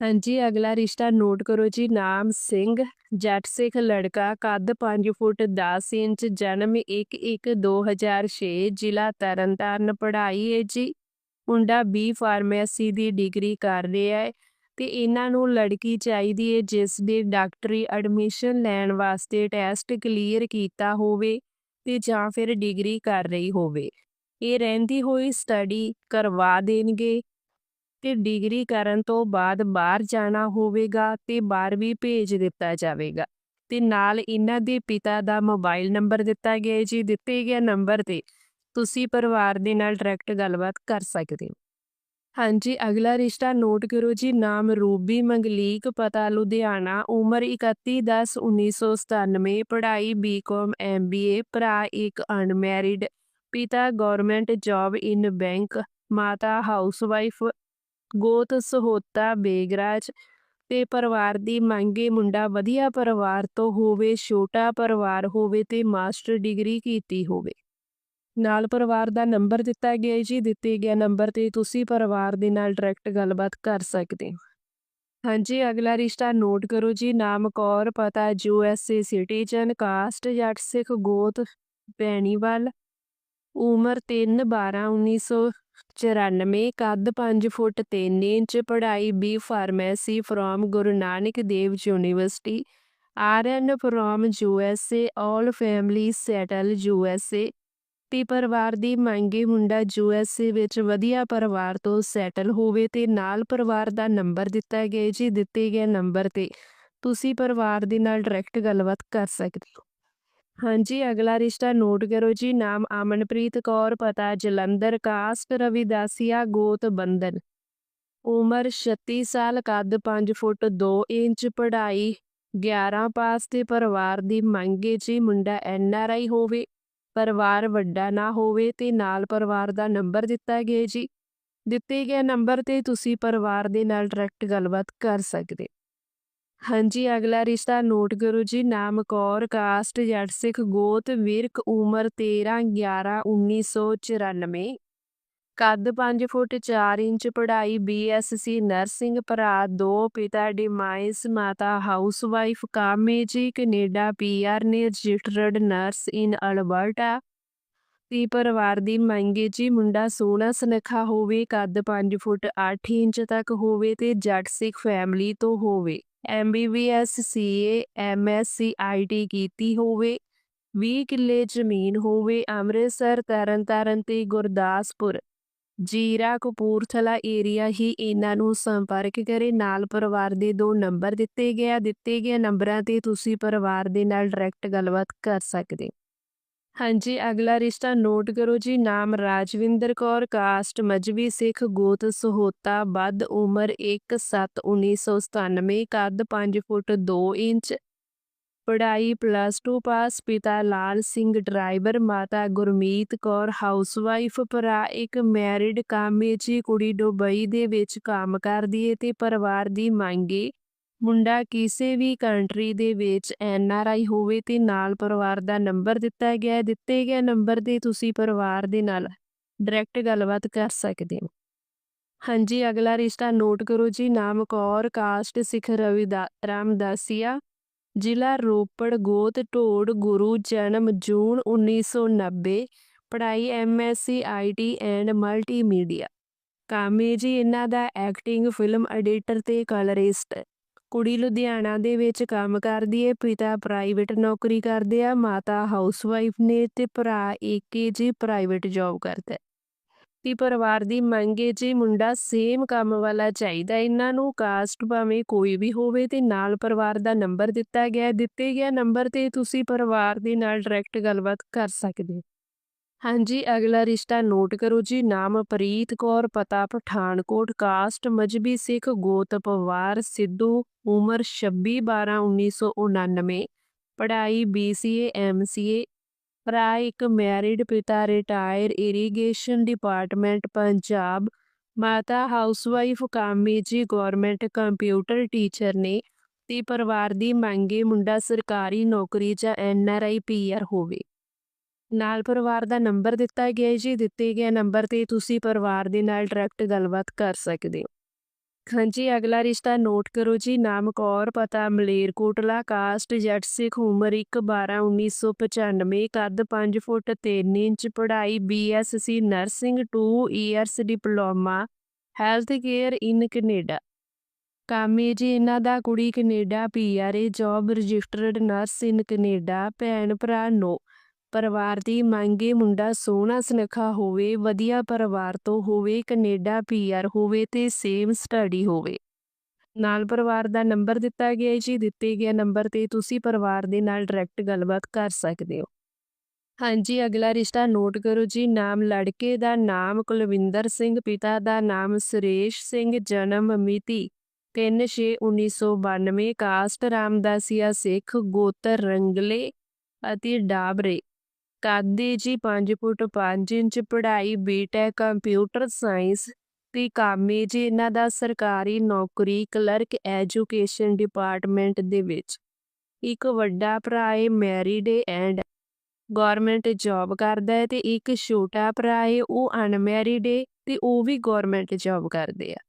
Speaker 2: ਹਾਂਜੀ, ਅਗਲਾ ਰਿਸ਼ਤਾ ਨੋਟ ਕਰੋ ਜੀ, ਨਾਮ ਸਿੰਘ, ਜੱਟ ਸਿੱਖ ਲੜਕਾ, ਕੱਦ 5 ਫੁੱਟ 10 ਇੰਚ, ਜਨਮ 1/1/2006 ਜ਼ਿਲ੍ਹਾ ਤਰਨਤਾਰਨ, ਪੜ੍ਹਾਈ ਹੈ ਜੀ। ਮੁੰਡਾ ਬੀ ਫਾਰਮੇਸੀ ਦੀ ਡਿਗਰੀ ਕਰ ਰਿਹਾ ਹੈ ਤੇ ਇਹਨਾਂ ਨੂੰ ਲੜਕੀ ਚਾਹੀਦੀ ਹੈ ਜਿਸ ਦੇ ਡਾਕਟਰੀ ਐਡਮਿਸ਼ਨ ਲੈਣ ਵਾਸਤੇ ਟੈਸਟ ਕਲੀਅਰ ਕੀਤਾ ਹੋਵੇ ਤੇ ਜਾਂ ਫਿਰ ਡਿਗਰੀ ਕਰ ਰਹੀ ਹੋਵੇ। ਇਹ ਰਹਿੰਦੀ ਹੋਈ ਸਟੱਡੀ ਕਰਵਾ ਦੇਣਗੇ। ਤੇ ਡਿਗਰੀ ਕਰਨ ਤੋਂ ਬਾਅਦ ਬਾਹਰ ਜਾਣਾ ਹੋਵੇਗਾ ਤੇ ਬਾਹਰ ਵੀ ਭੇਜ ਦਿੱਤਾ ਜਾਵੇਗਾ। ਤੇ ਨਾਲ ਇਹਨਾਂ ਦੇ ਪਿਤਾ ਦਾ ਮੋਬਾਈਲ ਨੰਬਰ ਦਿੱਤਾ ਗਿਆ ਜੀ। ਦਿੱਤੇ ਗਏ ਨੰਬਰ ਤੇ ਤੁਸੀਂ ਪਰਿਵਾਰ ਦੇ ਨਾਲ ਡਾਇਰੈਕਟ ਗੱਲਬਾਤ ਕਰ ਸਕਦੇ ਹੋ। ਹਾਂਜੀ, ਅਗਲਾ ਰਿਸ਼ਤਾ ਨੋਟ ਕਰੋ ਜੀ। ਨਾਮ ਰੂਬੀ ਮੰਗਲੀਕ, ਪਤਾ ਲੁਧਿਆਣਾ, ਉਮਰ 31/10/1997 ਪੜ੍ਹਾਈ ਬੀਕਾਮ ਐਮਬੀਏ ਭਰਾ ਇੱਕ ਅਨਮੈਰਿਡ, ਪਿਤਾ ਗਵਰਨਮੈਂਟ ਜੌਬ ਇਨ ਬੈਂਕ, ਮਾਤਾ ਹਾਊਸਵਾਈਫ ਗੋਤ ਸਹੋਤਾ ਬੇਗਰਾਜ ਤੇ ਪਰਿਵਾਰ ਦੀ ਮੰਗੇ ਮੁੰਡਾ ਵਧੀਆ ਪਰਿਵਾਰ ਤੋਂ ਹੋਵੇ, ਛੋਟਾ ਪਰਿਵਾਰ ਹੋਵੇ ਤੇ ਮਾਸਟਰ ਡਿਗਰੀ ਕੀਤੀ ਹੋਵੇ। ਨਾਲ ਪਰਿਵਾਰ ਦਾ ਨੰਬਰ ਦਿੱਤਾ ਗਿਆ ਜੀ, ਦਿੱਤੇ ਗਿਆ ਨੰਬਰ ਤੇ ਤੁਸੀਂ ਪਰਿਵਾਰ ਦੇ ਨਾਲ ਡਾਇਰੈਕਟ ਗੱਲਬਾਤ ਕਰ ਸਕਦੇ ਹੋ। ਹਾਂਜੀ, ਅਗਲਾ ਰਿਸ਼ਤਾ ਨੋਟ ਕਰੋ ਜੀ, ਨਾਮ ਕੌਰ, ਪਤਾ U S A citizen, caste, Jatt Sikh, ਗੋਤ ਬੈਣੀਵਾਲ ਉਮਰ 3 12 1994 ਕੱਦ 5 ਫੁੱਟ 3 ਇੰਚ, ਪੜ੍ਹਾਈ B pharmacy from Guru Nanak Dev university, RN from USA all family settle USA ਤੇ ਪਰਿਵਾਰ ਦੀ ਮੰਗੀ ਮੁੰਡਾ ਯੂ ਐਸ ਏ ਵਿੱਚ ਵਧੀਆ ਪਰਿਵਾਰ ਤੋਂ ਸੈਟਲ ਹੋਵੇ ਤੇ ਨਾਲ ਪਰਿਵਾਰ ਦਾ ਨੰਬਰ ਦਿੱਤਾ ਗਿਆ ਜੀ, ਦਿੱਤੇ ਗਏ ਨੰਬਰ ਤੇ ਤੁਸੀਂ ਪਰਿਵਾਰ ਦੇ ਨਾਲ ਡਾਇਰੈਕਟ ਗੱਲਬਾਤ ਕਰ ਸਕਦੇ ਹੋ। ਹਾਂਜੀ, ਅਗਲਾ ਰਿਸ਼ਤਾ ਨੋਟ ਕਰੋ ਜੀ, ਨਾਮ ਅਮਨਪ੍ਰੀਤ ਕੌਰ, ਪਤਾ ਜਲੰਧਰ, ਕਾਸਟ ਰਵਿਦਾਸੀਆ ਗੋਤ ਬੰਦਨ ਉਮਰ 36 ਸਾਲ, ਕੱਦ 5 ਫੁੱਟ 2 ਇੰਚ, ਪੜ੍ਹਾਈ 11 ਪਾਸ ਤੇ ਪਰਿਵਾਰ ਦੀ ਮੰਗ ਮੰਗੇ ਜੀ, ਮੁੰਡਾ ਐੱਨ ਆਰ ਆਈ ਹੋਵੇ, ਪਰਿਵਾਰ ਵੱਡਾ ਨਾ ਹੋਵੇ ਤੇ ਨਾਲ ਪਰਿਵਾਰ ਦਾ ਨੰਬਰ ਦਿੱਤਾ ਗਿਆ ਜੀ। ਦਿੱਤੇ ਗਏ ਨੰਬਰ ਤੇ ਤੁਸੀਂ ਪਰਿਵਾਰ ਦੇ ਨਾਲ ਡਾਇਰੈਕਟ ਗੱਲਬਾਤ ਕਰ ਸਕਦੇ ਹਾਂਜੀ, ਅਗਲਾ ਰਿਸ਼ਤਾ ਨੋਟ ਕਰੋ ਜੀ, ਨਾਮ ਕੌਰ, ਕਾਸਟ, ਜੱਟ ਸਿੱਖ, ਗੋਤ, ਵਿਰਕ, ਉਮਰ 13 11 1994 ਕੱਦ 5 ਫੁੱਟ 4 ਇੰਚ, ਪੜ੍ਹਾਈ ਬੀਐਸਸੀ ਨਰਸਿੰਗ ਭਰਾ, ਦੋ ਪਿਤਾ ਡਿਮਾਈਸ ਮਾਤਾ, ਹਾਊਸਵਾਈਫ, ਕਾਮੇ ਜੀ, ਕੈਨੇਡਾ ਪੀਆਰ ਨੇ ਰਜਿਸਟਰਡ ਨਰਸ ਇਨ ਅਲਬਰਟਾ। ਤੇ ਪਰਿਵਾਰ ਦੀ ਮੰਗੇ ਜੀ, ਮੁੰਡਾ ਸੋਹਣਾ, ਸੁਨੱਖਾ ਹੋਵੇ, ਕੱਦ 5 ਫੁੱਟ 8 ਇੰਚ ਤੱਕ ਹੋਵੇ ਤੇ ਜੱਟ ਸਿੱਖ ਫੈਮਿਲੀ ਤੋਂ ਹੋਵੇ। ਐਮਬੀਬੀਐਸ ਸੀਏ ਐਮਐਸਸੀ ਆਈਟੀ ਕੀਤੀ ਹੋਵੇ 20 ਕਿੱਲੇ ਜ਼ਮੀਨ ਹੋਵੇ ਅੰਮ੍ਰਿਤਸਰ, ਤਰਨਤਾਰਨ ਤੇ ਗੁਰਦਾਸਪੁਰ। ਜੀਰਾ, ਕਪੂਰਥਲਾ ਏਰੀਆ ਹੀ ਇਹਨਾਂ ਨੂੰ ਸੰਪਰਕ ਕਰੇ। ਨਾਲ ਪਰਿਵਾਰ ਦੇ ਦੋ ਨੰਬਰ ਦਿੱਤੇ ਗਿਆ। ਦਿੱਤੇ ਗਏ ਨੰਬਰਾਂ ਤੇ ਤੁਸੀਂ ਪਰਿਵਾਰ ਦੇ ਨਾਲ ਡਾਇਰੈਕਟ ਗੱਲਬਾਤ ਕਰ ਸਕਦੇ ਹਾਂਜੀ, ਅਗਲਾ ਰਿਸ਼ਤਾ ਨੋਟ ਕਰੋ ਜੀ। ਨਾਮ ਰਾਜਵਿੰਦਰ ਕੌਰ, ਕਾਸਟ ਮਜਬੀ ਸਿੱਖ, ਗੋਤ ਸਹੋਤਾ, ਵੱਧ ਉਮਰ 1/7/1997 ਕੱਦ 5 ਫੁੱਟ 2 ਇੰਚ, ਪੜ੍ਹਾਈ ਪਲੱਸ 2 ਪਾਸ, ਪਿਤਾ ਲਾਲ ਸਿੰਘ ਡਰਾਈਵਰ, ਮਾਤਾ ਗੁਰਮੀਤ ਕੌਰ ਹਾਊਸਵਾਈਫ ਭਰਾ ਇੱਕ ਮੈਰਿਡ ਕਾਮੇਜੀ ਕੁੜੀ ਦੁਬਈ ਦੇ ਵਿੱਚ ਕੰਮ ਕਰਦੀ ਏ ਤੇ ਪਰਿਵਾਰ ਦੀ ਮੰਗੇ ਮੁੰਡਾ ਕਿਸੇ ਵੀ ਕੰਟਰੀ ਦੇ ਵਿੱਚ ਐਨ ਆਰ ਆਈ ਹੋਵੇ ਤੇ ਨਾਲ ਪਰਿਵਾਰ ਦਾ ਨੰਬਰ ਦਿੱਤਾ ਗਿਆ ਹੈ। ਦਿੱਤੇ ਗਏ ਨੰਬਰ ਤੇ ਤੁਸੀਂ ਪਰਿਵਾਰ ਦੇ ਨਾਲ ਡਾਇਰੈਕਟ ਗੱਲਬਾਤ ਕਰ ਸਕਦੇ ਹੋ ਹਾਂਜੀ, ਅਗਲਾ ਰਿਸ਼ਤਾ ਨੋਟ ਕਰੋ ਜੀ, ਨਾਮ ਕੌਰ ਕਾਸਟ ਸਿੱਖ ਰਵਿਦਾ, ਰਾਮਦਾਸੀਆ, ਜ਼ਿਲ੍ਹਾ ਰੋਪੜ, ਗੋਤ, ਢੋੜ, ਗੁਰੂ, ਜਨਮ ਜੂਨ 1990 ਪੜ੍ਹਾਈ ਐਮਐਸਸੀ ਆਈਟੀ ਐਂਡ ਮਲਟੀਮੀਡੀਆ ਕਾਮੇ ਜੀ, ਇਹਨਾਂ ਦਾ ਐਕਟਿੰਗ ਫਿਲਮ ਐਡੀਟਰ ਤੇ ਕਲਰਿਸਟ ਕੁੜੀ ਲੁਧਿਆਣਾ ਦੇ ਵਿੱਚ ਕੰਮ ਕਰਦੀ ਏ, ਪਿਤਾ ਪ੍ਰਾਈਵੇਟ ਨੌਕਰੀ ਕਰਦੇ ਆ, ਮਾਤਾ ਹਾਊਸਵਾਈਫ ਨੇ ਤੇ ਭਰਾ ਏਕੇ ਜੀ ਪ੍ਰਾਈਵੇਟ ਜੌਬ ਕਰਦਾ ਤੇ ਪਰਿਵਾਰ ਦੀ ਮੰਗ ਏ ਜੀ, ਮੁੰਡਾ ਸੇਮ ਕੰਮ ਵਾਲਾ ਚਾਹੀਦਾ ਇਹਨਾਂ ਨੂੰ ਕਾਸਟ ਭਾਵੇਂ ਕੋਈ ਵੀ ਹੋਵੇ ਤੇ ਨਾਲ ਪਰਿਵਾਰ ਦਾ ਨੰਬਰ ਦਿੱਤਾ ਗਿਆ, ਦਿੱਤੇ ਗਿਆ ਨੰਬਰ ਤੇ ਤੁਸੀਂ ਪਰਿਵਾਰ ਦੇ ਨਾਲ ਡਾਇਰੈਕਟ ਗੱਲਬਾਤ ਕਰ ਸਕਦੇ ਹੋ। ਹਾਂਜੀ, ਅਗਲਾ ਰਿਸ਼ਤਾ ਨੋਟ ਕਰੋ ਜੀ। ਨਾਮ ਪ੍ਰੀਤ ਕੌਰ, ਪਤਾ ਪਠਾਨਕੋਟ, ਕਾਸਟ ਮਜਬੀ ਸਿੱਖ ਗੋਤ ਪਵਾਰ ਸਿੱਧੂ, ਉਮਰ 26 12 1999 ਪੜ੍ਹਾਈ BCA MCA ਭਰਾ ਇੱਕ ਮੈਰਿਡ, ਪਿਤਾ ਰਿਟਾਇਰ, ਇਰੀਗੇਸ਼ਨ ਡਿਪਾਰਟਮੈਂਟ, ਪੰਜਾਬ। ਮਾਤਾ ਹਾਊਸਵਾਈਫ ਕਾਮੀ ਜੀ ਗਵਰਨਮੈਂਟ ਕੰਪਿਊਟਰ ਟੀਚਰ ਨੇ। ਤੇ ਪਰਿਵਾਰ ਦੀ ਮੰਗੇ ਮੁੰਡਾ ਸਰਕਾਰੀ ਨੌਕਰੀ ਜਾਂ ਐਨਆਰਆਈ ਪੀਆਰ ਹੋਵੇ। ਨਾਲ ਪਰਿਵਾਰ ਦਾ ਨੰਬਰ ਦਿੱਤਾ ਗਿਆ ਹੈ ਜੀ, ਦਿੱਤੇ ਗਏ ਨੰਬਰ ਤੇ ਤੁਸੀਂ ਪਰਿਵਾਰ ਦੇ ਨਾਲ ਡਾਇਰੈਕਟ ਗੱਲਬਾਤ ਕਰ ਸਕਦੇ ਹੋ। ਹਾਂਜੀ, ਅਗਲਾ ਰਿਸ਼ਤਾ ਨੋਟ ਕਰੋ ਜੀ, ਨਾਮ ਕੌਰ, ਪਤਾ ਮਲੇਰਕੋਟਲਾ ਕਾਸਟ, ਜੱਟ ਸਿੱਖ, ਉਮਰ 1 12 1995 ਕੱਦ 5 ਫੁੱਟ 3 ਇੰਚ, ਪੜ੍ਹਾਈ BSc nursing 2 years diploma health care in Canada. ਕਾਮੇ ਜੀ, ਇਹਨਾਂ ਦਾ ਕੁੜੀ Canada ਪੀਆਰਏ job registered nurse in Canada, ਭੈਣ ਭਰਾ ਨੋ। ਪਰਿਵਾਰ ਦੀ ਮੰਗੇ ਮੁੰਡਾ ਸੋਹਣਾ ਸੁਨੱਖਾ ਹੋਵੇ, ਵਧੀਆ ਪਰਿਵਾਰ ਤੋਂ ਹੋਵੇ, ਕੈਨੇਡਾ ਪੀਆਰ ਹੋਵੇ ਤੇ ਸੇਮ ਸਟੱਡੀ ਹੋਵੇ। ਨਾਲ ਪਰਿਵਾਰ ਦਾ ਨੰਬਰ ਦਿੱਤਾ ਗਿਆ ਹੈ ਜੀ, ਦਿੱਤੇ ਗਿਆ ਨੰਬਰ ਤੇ ਤੁਸੀਂ ਪਰਿਵਾਰ ਦੇ ਨਾਲ ਡਾਇਰੈਕਟ ਗੱਲਬਾਤ ਕਰ ਸਕਦੇ ਹੋ। ਹਾਂਜੀ, ਅਗਲਾ ਰਿਸ਼ਤਾ ਨੋਟ ਕਰੋ ਜੀ, ਨਾਮ ਲੜਕੇ ਦਾ ਨਾਮ ਕੁਲਵਿੰਦਰ ਸਿੰਘ, ਪਿਤਾ ਦਾ ਨਾਮ ਸੁਰੇਸ਼ ਸਿੰਘ, ਜਨਮ ਮਿਤੀ 3/6/1992 ਕਾਸਟ ਰਾਮਦਾਸੀਆ ਸਿੱਖ ਗੋਤਰ ਰੰਗਲੇ ਅਤੇ ਡਾਬਰੇ। ਕਾਦੀ ਜੀ 5 ਫੁੱਟ 5 ਇੰਚ ਪੜ੍ਹਾਈ ਬੀਟੈਕ ਕੰਪਿਊਟਰ ਸਾਇੰਸ ਤੇ ਕਾਮੇ ਜੀ ਇਹਨਾਂ ਦਾ ਸਰਕਾਰੀ ਨੌਕਰੀ ਕਲਰਕ ਐਜੂਕੇਸ਼ਨ ਡਿਪਾਰਟਮੈਂਟ ਦੇ ਵਿੱਚ। ਇੱਕ ਵੱਡਾ ਭਰਾ ਹੈ ਮੈਰਿਡ ਐਂਡ ਗਵਰਨਮੈਂਟ ਜੌਬ ਕਰਦਾ ਹੈ ਤੇ ਇੱਕ ਛੋਟਾ ਭਰਾ ਹੈ ਉਹ ਅਨਮੈਰਿਡ ਹੈ ਤੇ ਉਹ ਵੀ ਗਵਰਨਮੈਂਟ ਜੌਬ ਕਰਦੇ ਆ।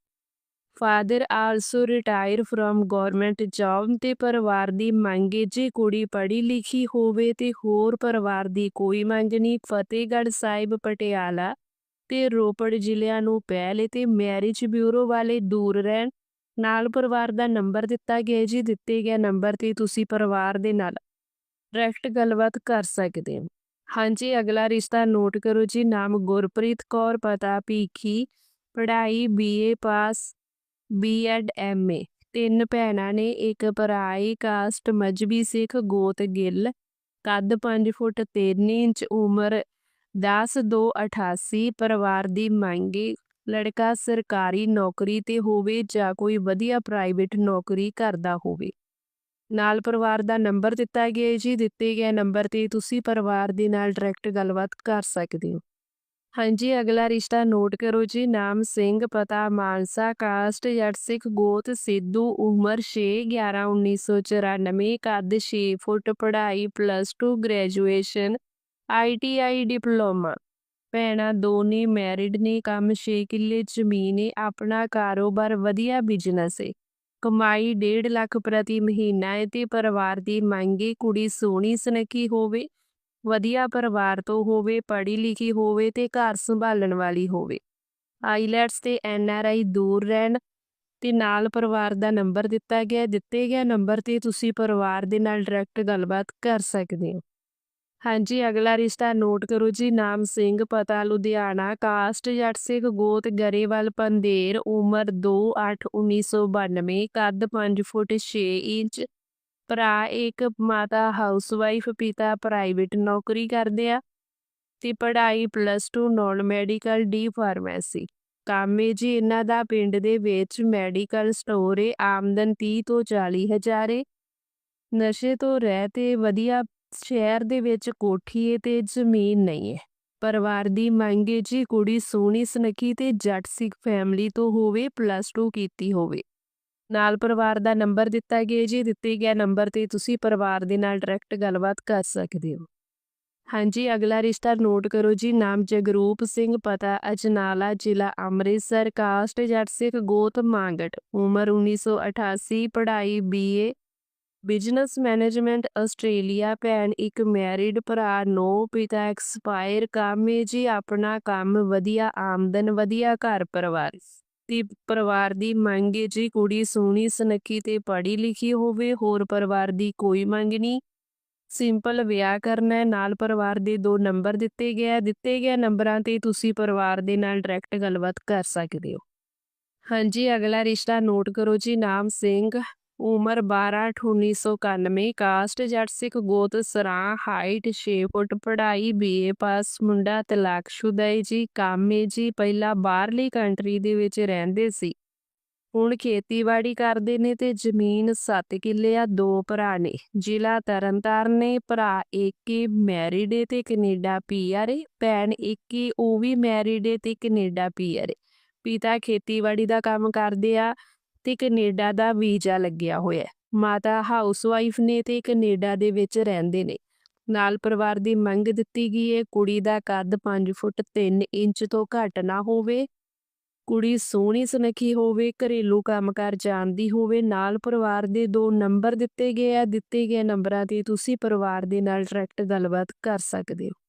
Speaker 2: Father also retire from government job ਤੇ ਪਰਿਵਾਰ ਦੀ ਮੰਗ ਜੇ ਕੁੜੀ ਪੜ੍ਹੀ ਲਿਖੀ ਹੋਵੇ ਤੇ ਹੋਰ ਪਰਿਵਾਰ ਦੀ ਕੋਈ ਮੰਗ ਨਹੀਂ। ਫਤਿਹਗੜ੍ਹ ਸਾਹਿਬ, ਪਟਿਆਲਾ ਤੇ ਰੋਪੜ ਜ਼ਿਲ੍ਹਿਆਂ ਨੂੰ ਪਹਿਲ ਏ ਤੇ ਮੈਰਿਜ ਬਿਊਰੋ ਵਾਲੇ ਦੂਰ ਰਹਿਣ। ਨਾਲ ਪਰਿਵਾਰ ਦਾ ਨੰਬਰ ਦਿੱਤਾ ਗਿਆ ਜੀ, ਦਿੱਤੇ ਗਿਆ ਨੰਬਰ ਤੇ ਤੁਸੀਂ ਪਰਿਵਾਰ ਦੇ ਨਾਲ ਡਾਇਰੈਕਟ ਗੱਲਬਾਤ ਕਰ ਸਕਦੇ ਹੋ। ਹਾਂਜੀ, ਅਗਲਾ ਰਿਸ਼ਤਾ ਨੋਟ ਕਰੋ ਜੀ, ਨਾਮ ਗੁਰਪ੍ਰੀਤ ਕੌਰ, ਪਤਾ ਭੀਖੀ, ਪੜ੍ਹਾਈ ਬੀਏ ਪਾਸ ਬੀਐਡ ਐਮਏ ਤਿੰਨ ਭੈਣਾਂ ਨੇ ਇੱਕ ਭਰਾ ਕਾਸਟ ਮਜਬੀ, ਸਿੱਖ, ਗੋਤ, ਗਿੱਲ। ਕੱਦ 5 ਫੁੱਟ 3 ਇੰਚ, ਉਮਰ 10 2 88 ਪਰਿਵਾਰ ਦੀ ਮੰਗ ਲੜਕਾ ਸਰਕਾਰੀ ਨੌਕਰੀ ਤੇ ਹੋਵੇ ਜਾਂ ਕੋਈ ਵਧੀਆ ਪ੍ਰਾਈਵੇਟ ਨੌਕਰੀ ਕਰਦਾ ਹੋਵੇ। ਨਾਲ ਪਰਿਵਾਰ ਦਾ ਨੰਬਰ ਦਿੱਤਾ ਗਿਆ ਜੀ। ਦਿੱਤੇ ਗਏ ਨੰਬਰ ਤੇ ਤੁਸੀਂ ਪਰਿਵਾਰ ਦੇ ਨਾਲ ਡਾਇਰੈਕਟ ਗੱਲਬਾਤ ਕਰ ਸਕਦੇ ਹੋ। ਹਾਂਜੀ, ਅਗਲਾ ਰਿਸ਼ਤਾ ਨੋਟ ਕਰੋ ਜੀ। ਨਾਮ ਸਿੰਘ, ਪਤਾ ਮਾਨਸਾ, ਕਾਸਟ ਜੱਟ ਸਿੱਖ ਗੋਤ, ਸਿੱਧੂ, ਉਮਰ 6 11 1994 ਕੱਦ 6 ਫੁੱਟ, ਪੜ੍ਹਾਈ ਪਲੱਸ 2 ਗ੍ਰੈਜੂਏਸ਼ਨ ਆਈਟੀਆਈ ਡਿਪਲੋਮਾ। ਭੈਣਾਂ ਦੋਨੇ ਮੈਰਿਡ ਨੇ, ਕੰਮ 6 ਕਿੱਲੇ, ਜ਼ਮੀਨ ਏ, ਆਪਣਾ ਕਾਰੋਬਾਰ ਵਧੀਆ ਬਿਜ਼ਨਸ ਏ। ਕਮਾਈ 1.5 ਲੱਖ ਪ੍ਰਤੀ ਮਹੀਨਾ ਏ ਤੇ ਪਰਿਵਾਰ ਦੀ ਮੰਗ ਕੁੜੀ ਸੋਹਣੀ, ਸੁਨੱਖੀ ਹੋਵੇ। ਵਧੀਆ ਪਰਿਵਾਰ ਤੋਂ ਹੋਵੇ, ਪੜ੍ਹੀ ਲਿਖੀ ਹੋਵੇ ਤੇ ਘਰ ਸੰਭਾਲਣ ਵਾਲੀ ਹੋਵੇ। ਆਈਲੈਟਸ ਤੇ ਐਨਆਰਆਈ ਦੂਰ ਰਹਿਣ ਤੇ ਨਾਲ ਪਰਿਵਾਰ ਦਾ ਨੰਬਰ ਦਿੱਤਾ ਗਿਆ, ਦਿੱਤੇ ਗਿਆ ਨੰਬਰ ਤੇ ਤੁਸੀਂ ਪਰਿਵਾਰ ਦੇ ਨਾਲ ਡਾਇਰੈਕਟ ਗੱਲਬਾਤ ਕਰ ਸਕਦੇ ਹੋ। ਹਾਂਜੀ, ਅਗਲਾ ਰਿਸ਼ਤਾ ਨੋਟ ਕਰੋ ਜੀ, ਨਾਮ ਸਿੰਘ, ਪਤਾ ਲੁਧਿਆਣਾ, ਕਾਸਟ ਜੱਟ ਸਿੱਖ ਗੋਤ, ਗਰੇਵਾਲ ਪੰਦੇਰ ਉਮਰ 2 8 1992 ਕੱਦ 5 ਫੁੱਟ 6 ਇੰਚ ਭਰਾ, ਇੱਕ ਮਾਤਾ ਹਾਊਸਵਾਈਫ ਪਿਤਾ ਪ੍ਰਾਈਵੇਟ ਨੌਕਰੀ ਕਰਦੇ ਆ ਤੇ ਪੜ੍ਹਾਈ plus 2 non medical D pharmacy ਕੰਮ ਏ ਜੀ ਇਹਨਾਂ ਦਾ ਪਿੰਡ ਦੇ ਵਿੱਚ ਮੈਡੀਕਲ ਸਟੋਰ ਏ, ਆਮਦਨ 30 ਤੋਂ 40 ਹਜ਼ਾਰ ਏ। ਨਸ਼ੇ ਤੋਂ ਰਹਿ ਤੇ ਵਧੀਆ ਸ਼ਹਿਰ ਦੇ ਵਿੱਚ ਕੋਠੀ ਏ ਤੇ ਜ਼ਮੀਨ ਨਹੀਂ ਹੈ ਪਰਿਵਾਰ ਦੀ ਮੰਗ ਏ ਜੀ ਕੁੜੀ ਸੋਹਣੀ, ਸੁਨੱਖੀ ਤੇ ਜੱਟ ਸਿੱਖ ਫੈਮਿਲੀ ਤੋਂ ਹੋਵੇ ਪਲੱਸ 2 ਕੀਤੀ ਹੋਵੇ। ਨਾਲ ਪਰਿਵਾਰ ਦਾ ਨੰਬਰ ਦਿੱਤਾ ਗਿਆ ਜੀ, ਦਿੱਤੇ ਗਿਆ ਨੰਬਰ ਤੇ ਤੁਸੀਂ ਪਰਿਵਾਰ ਦੇ ਨਾਲ ਡਾਇਰੈਕਟ ਗੱਲਬਾਤ ਕਰ ਸਕਦੇ ਹੋ। ਹਾਂਜੀ, ਅਗਲਾ ਰਿਸ਼ਤਾ ਨੋਟ ਕਰੋ ਜੀ, ਨਾਮ ਜਗਰੂਪ ਸਿੰਘ, ਪਤਾ ਅਜਨਾਲਾ, ਜ਼ਿਲ੍ਹਾ ਅੰਮ੍ਰਿਤਸਰ ਕਾਸਟ ਜੱਟ ਸਿੱਖ, ਗੋਤ ਮਾਂਗਟ, ਉਮਰ 1988 ਪੜ੍ਹਾਈ ਬੀਏ ਬਿਜ਼ਨਸ ਮੈਨੇਜਮੈਂਟ ਆਸਟ੍ਰੇਲੀਆ, ਭੈਣ ਇੱਕ ਮੈਰਿਡ ਭਰਾ ਨੋ, ਪਿਤਾ ਐਕਸਪਾਇਰ ਕੰਮ ਏ ਜੀ, ਆਪਣਾ ਕੰਮ ਵਧੀਆ, ਆਮਦਨ ਵਧੀਆ, ਘਰ ਪਰਿਵਾਰ। ਦੀ ਪਰਿਵਾਰ ਦੀ ਮੰਗ ਹੈ ਜੀ, ਕੁੜੀ ਸੋਹਣੀ, ਸੁਨੱਖੀ ਤੇ ਪੜ੍ਹੀ ਲਿਖੀ ਹੋਵੇ, ਹੋਰ ਪਰਿਵਾਰ ਦੀ ਕੋਈ ਮੰਗ ਨਹੀਂ। ਸਿੰਪਲ ਵਿਆਹ ਕਰਨਾ ਹੈ, ਨਾਲ ਪਰਿਵਾਰ ਦੇ ਦੋ ਨੰਬਰ ਦਿੱਤੇ ਗਏ ਦਿੱਤੇ ਗਏ ਨੰਬਰਾਂ ਤੇ ਤੁਸੀਂ ਪਰਿਵਾਰ ਦੇ ਨਾਲ ਡਾਇਰੈਕਟ ਗੱਲਬਾਤ ਕਰ ਸਕਦੇ ਹੋ। ਹਾਂਜੀ, ਅਗਲਾ ਰਿਸ਼ਤਾ ਨੋਟ ਕਰੋ ਜੀ, ਨਾਮ ਸਿੰਘ ਉਮਰ 12 1991 ਕਾਸਟ ਜੱਟ ਸਿੱਖ ਗੋਤ ਸਰਾਂ, ਹਾਈਟ 6 ਫੁੱਟ, ਪੜ੍ਹਾਈ ਬੀਏ ਪਾਸ, ਮੁੰਡਾ ਤਲਾਕਸ਼ੁਦਾ ਹੈ ਜੀ, ਕੰਮ ਜੀ, ਪਹਿਲਾਂ ਬਾਹਰਲੀ ਕੰਟਰੀ ਦੇ ਵਿੱਚ ਰਹਿੰਦੇ ਸੀ। ਹੁਣ ਖੇਤੀਬਾੜੀ ਕਰਦੇ ਨੇ ਤੇ ਜ਼ਮੀਨ 7 ਕਿੱਲੇ ਆ, ਦੋ ਭਰਾ ਨੇ। ਜ਼ਿਲ੍ਹਾ ਤਰਨਤਾਰਨ ਨੇ, ਭਰਾ ਏਕੇ ਮੈਰਿਡ ਏ ਤੇ ਕੈਨੇਡਾ ਪੀਆਰ ਏ, ਭੈਣ ਏਕੇ, ਉਹ ਵੀ ਮੈਰਿਡ ਏ ਤੇ ਕੈਨੇਡਾ ਪੀਆਰ ਏ। ਪਿਤਾ ਖੇਤੀਬਾੜੀ ਦਾ ਕੰਮ ਕਰਦੇ ਆ ਤੇ ਕੈਨੇਡਾ ਦਾ ਵੀਜ਼ਾ ਲੱਗਿਆ ਹੋਇਆ ਹੈ। ਮਾਤਾ ਹਾਊਸਵਾਈਫ ਨੇ ਤੇ ਕੈਨੇਡਾ ਦੇ ਵਿੱਚ ਰਹਿੰਦੇ ਨੇ। ਨਾਲ ਪਰਿਵਾਰ ਦੀ ਮੰਗ ਦਿੱਤੀ ਗਈ ਹੈ, ਕੁੜੀ ਦਾ ਕੱਦ 5 ਫੁੱਟ 3 ਇੰਚ ਤੋਂ ਘੱਟ ਨਾ ਹੋਵੇ, ਕੁੜੀ ਸੋਹਣੀ ਸੁਨੱਖੀ ਹੋਵੇ, ਘਰੇਲੂ ਕੰਮਕਾਰ ਜਾਣਦੀ ਹੋਵੇ, ਨਾਲ ਪਰਿਵਾਰ ਦੇ ਦੋ ਨੰਬਰ ਦਿੱਤੇ ਗਏ ਆ। ਦਿੱਤੇ ਗਏ ਨੰਬਰਾਂ ਤੇ ਤੁਸੀਂ ਪਰਿਵਾਰ ਦੇ ਨਾਲ ਡਾਇਰੈਕਟ ਗੱਲਬਾਤ ਕਰ ਸਕਦੇ ਹੋ।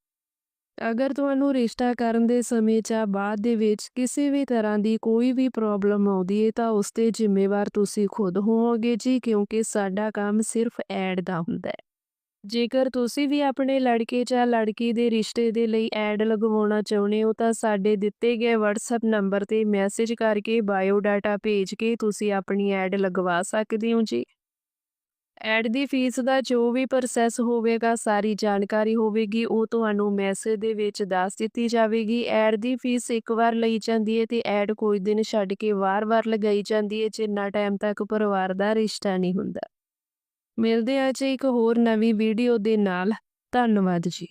Speaker 2: ਅਗਰ ਤੁਹਾਨੂੰ ਰਿਸ਼ਤਾ ਕਰਨ ਦੇ ਸਮੇਂ ਜਾਂ ਬਾਅਦ ਦੇ ਵਿੱਚ ਕਿਸੇ ਵੀ ਤਰ੍ਹਾਂ ਦੀ ਕੋਈ ਵੀ ਪ੍ਰੋਬਲਮ ਆਉਂਦੀ ਹੈ ਤਾਂ ਉਸ ਤੇ ਜ਼ਿੰਮੇਵਾਰ ਤੁਸੀਂ ਖੁਦ ਹੋਵੋਗੇ ਜੀ, ਕਿਉਂਕਿ ਸਾਡਾ ਕੰਮ ਸਿਰਫ ਐਡ ਦਾ ਹੁੰਦਾ ਹੈ ਜੇਕਰ ਤੁਸੀਂ ਵੀ ਆਪਣੇ ਲੜਕੇ ਜਾਂ ਲੜਕੀ ਦੇ ਰਿਸ਼ਤੇ ਦੇ ਲਈ ਐਡ ਲਗਵਾਉਣਾ ਚਾਹੁੰਦੇ ਹੋ, ਤਾਂ ਸਾਡੇ ਦਿੱਤੇ ਗਏ WhatsApp ਨੰਬਰ ਤੇ ਮੈਸੇਜ ਕਰਕੇ ਬਾਇਓ ਡਾਟਾ ਭੇਜ ਕੇ ਤੁਸੀਂ ਆਪਣੀ ਐਡ ਲਗਵਾ ਸਕਦੇ ਹੋ ਜੀ। ਐਡ ਦੀ ਫੀਸ ਦਾ ਜੋ ਵੀ ਪ੍ਰੋਸੈਸ ਹੋਵੇਗਾ, ਸਾਰੀ ਜਾਣਕਾਰੀ ਹੋਵੇਗੀ, ਉਹ ਤੁਹਾਨੂੰ ਮੈਸੇਜ ਦੇ ਵਿੱਚ ਦੱਸ ਦਿੱਤੀ ਜਾਵੇਗੀ। ਐਡ ਦੀ ਫੀਸ ਇੱਕ ਵਾਰ ਲਈ ਜਾਂਦੀ ਹੈ ਤੇ ਐਡ ਕੋਈ ਦਿਨ ਛੱਡ ਕੇ ਵਾਰ-ਵਾਰ ਲਗਾਈ ਜਾਂਦੀ ਹੈ ਜਿੰਨਾ ਟਾਈਮ ਤੱਕ ਪਰਿਵਾਰ ਦਾ ਰਿਸ਼ਤਾ ਨਹੀਂ ਹੁੰਦਾ। ਮਿਲਦੇ ਹਾਂ ਜੀ ਇੱਕ ਹੋਰ ਨਵੀਂ ਵੀਡੀਓ ਦੇ ਨਾਲ। ਧੰਨਵਾਦ ਜੀ।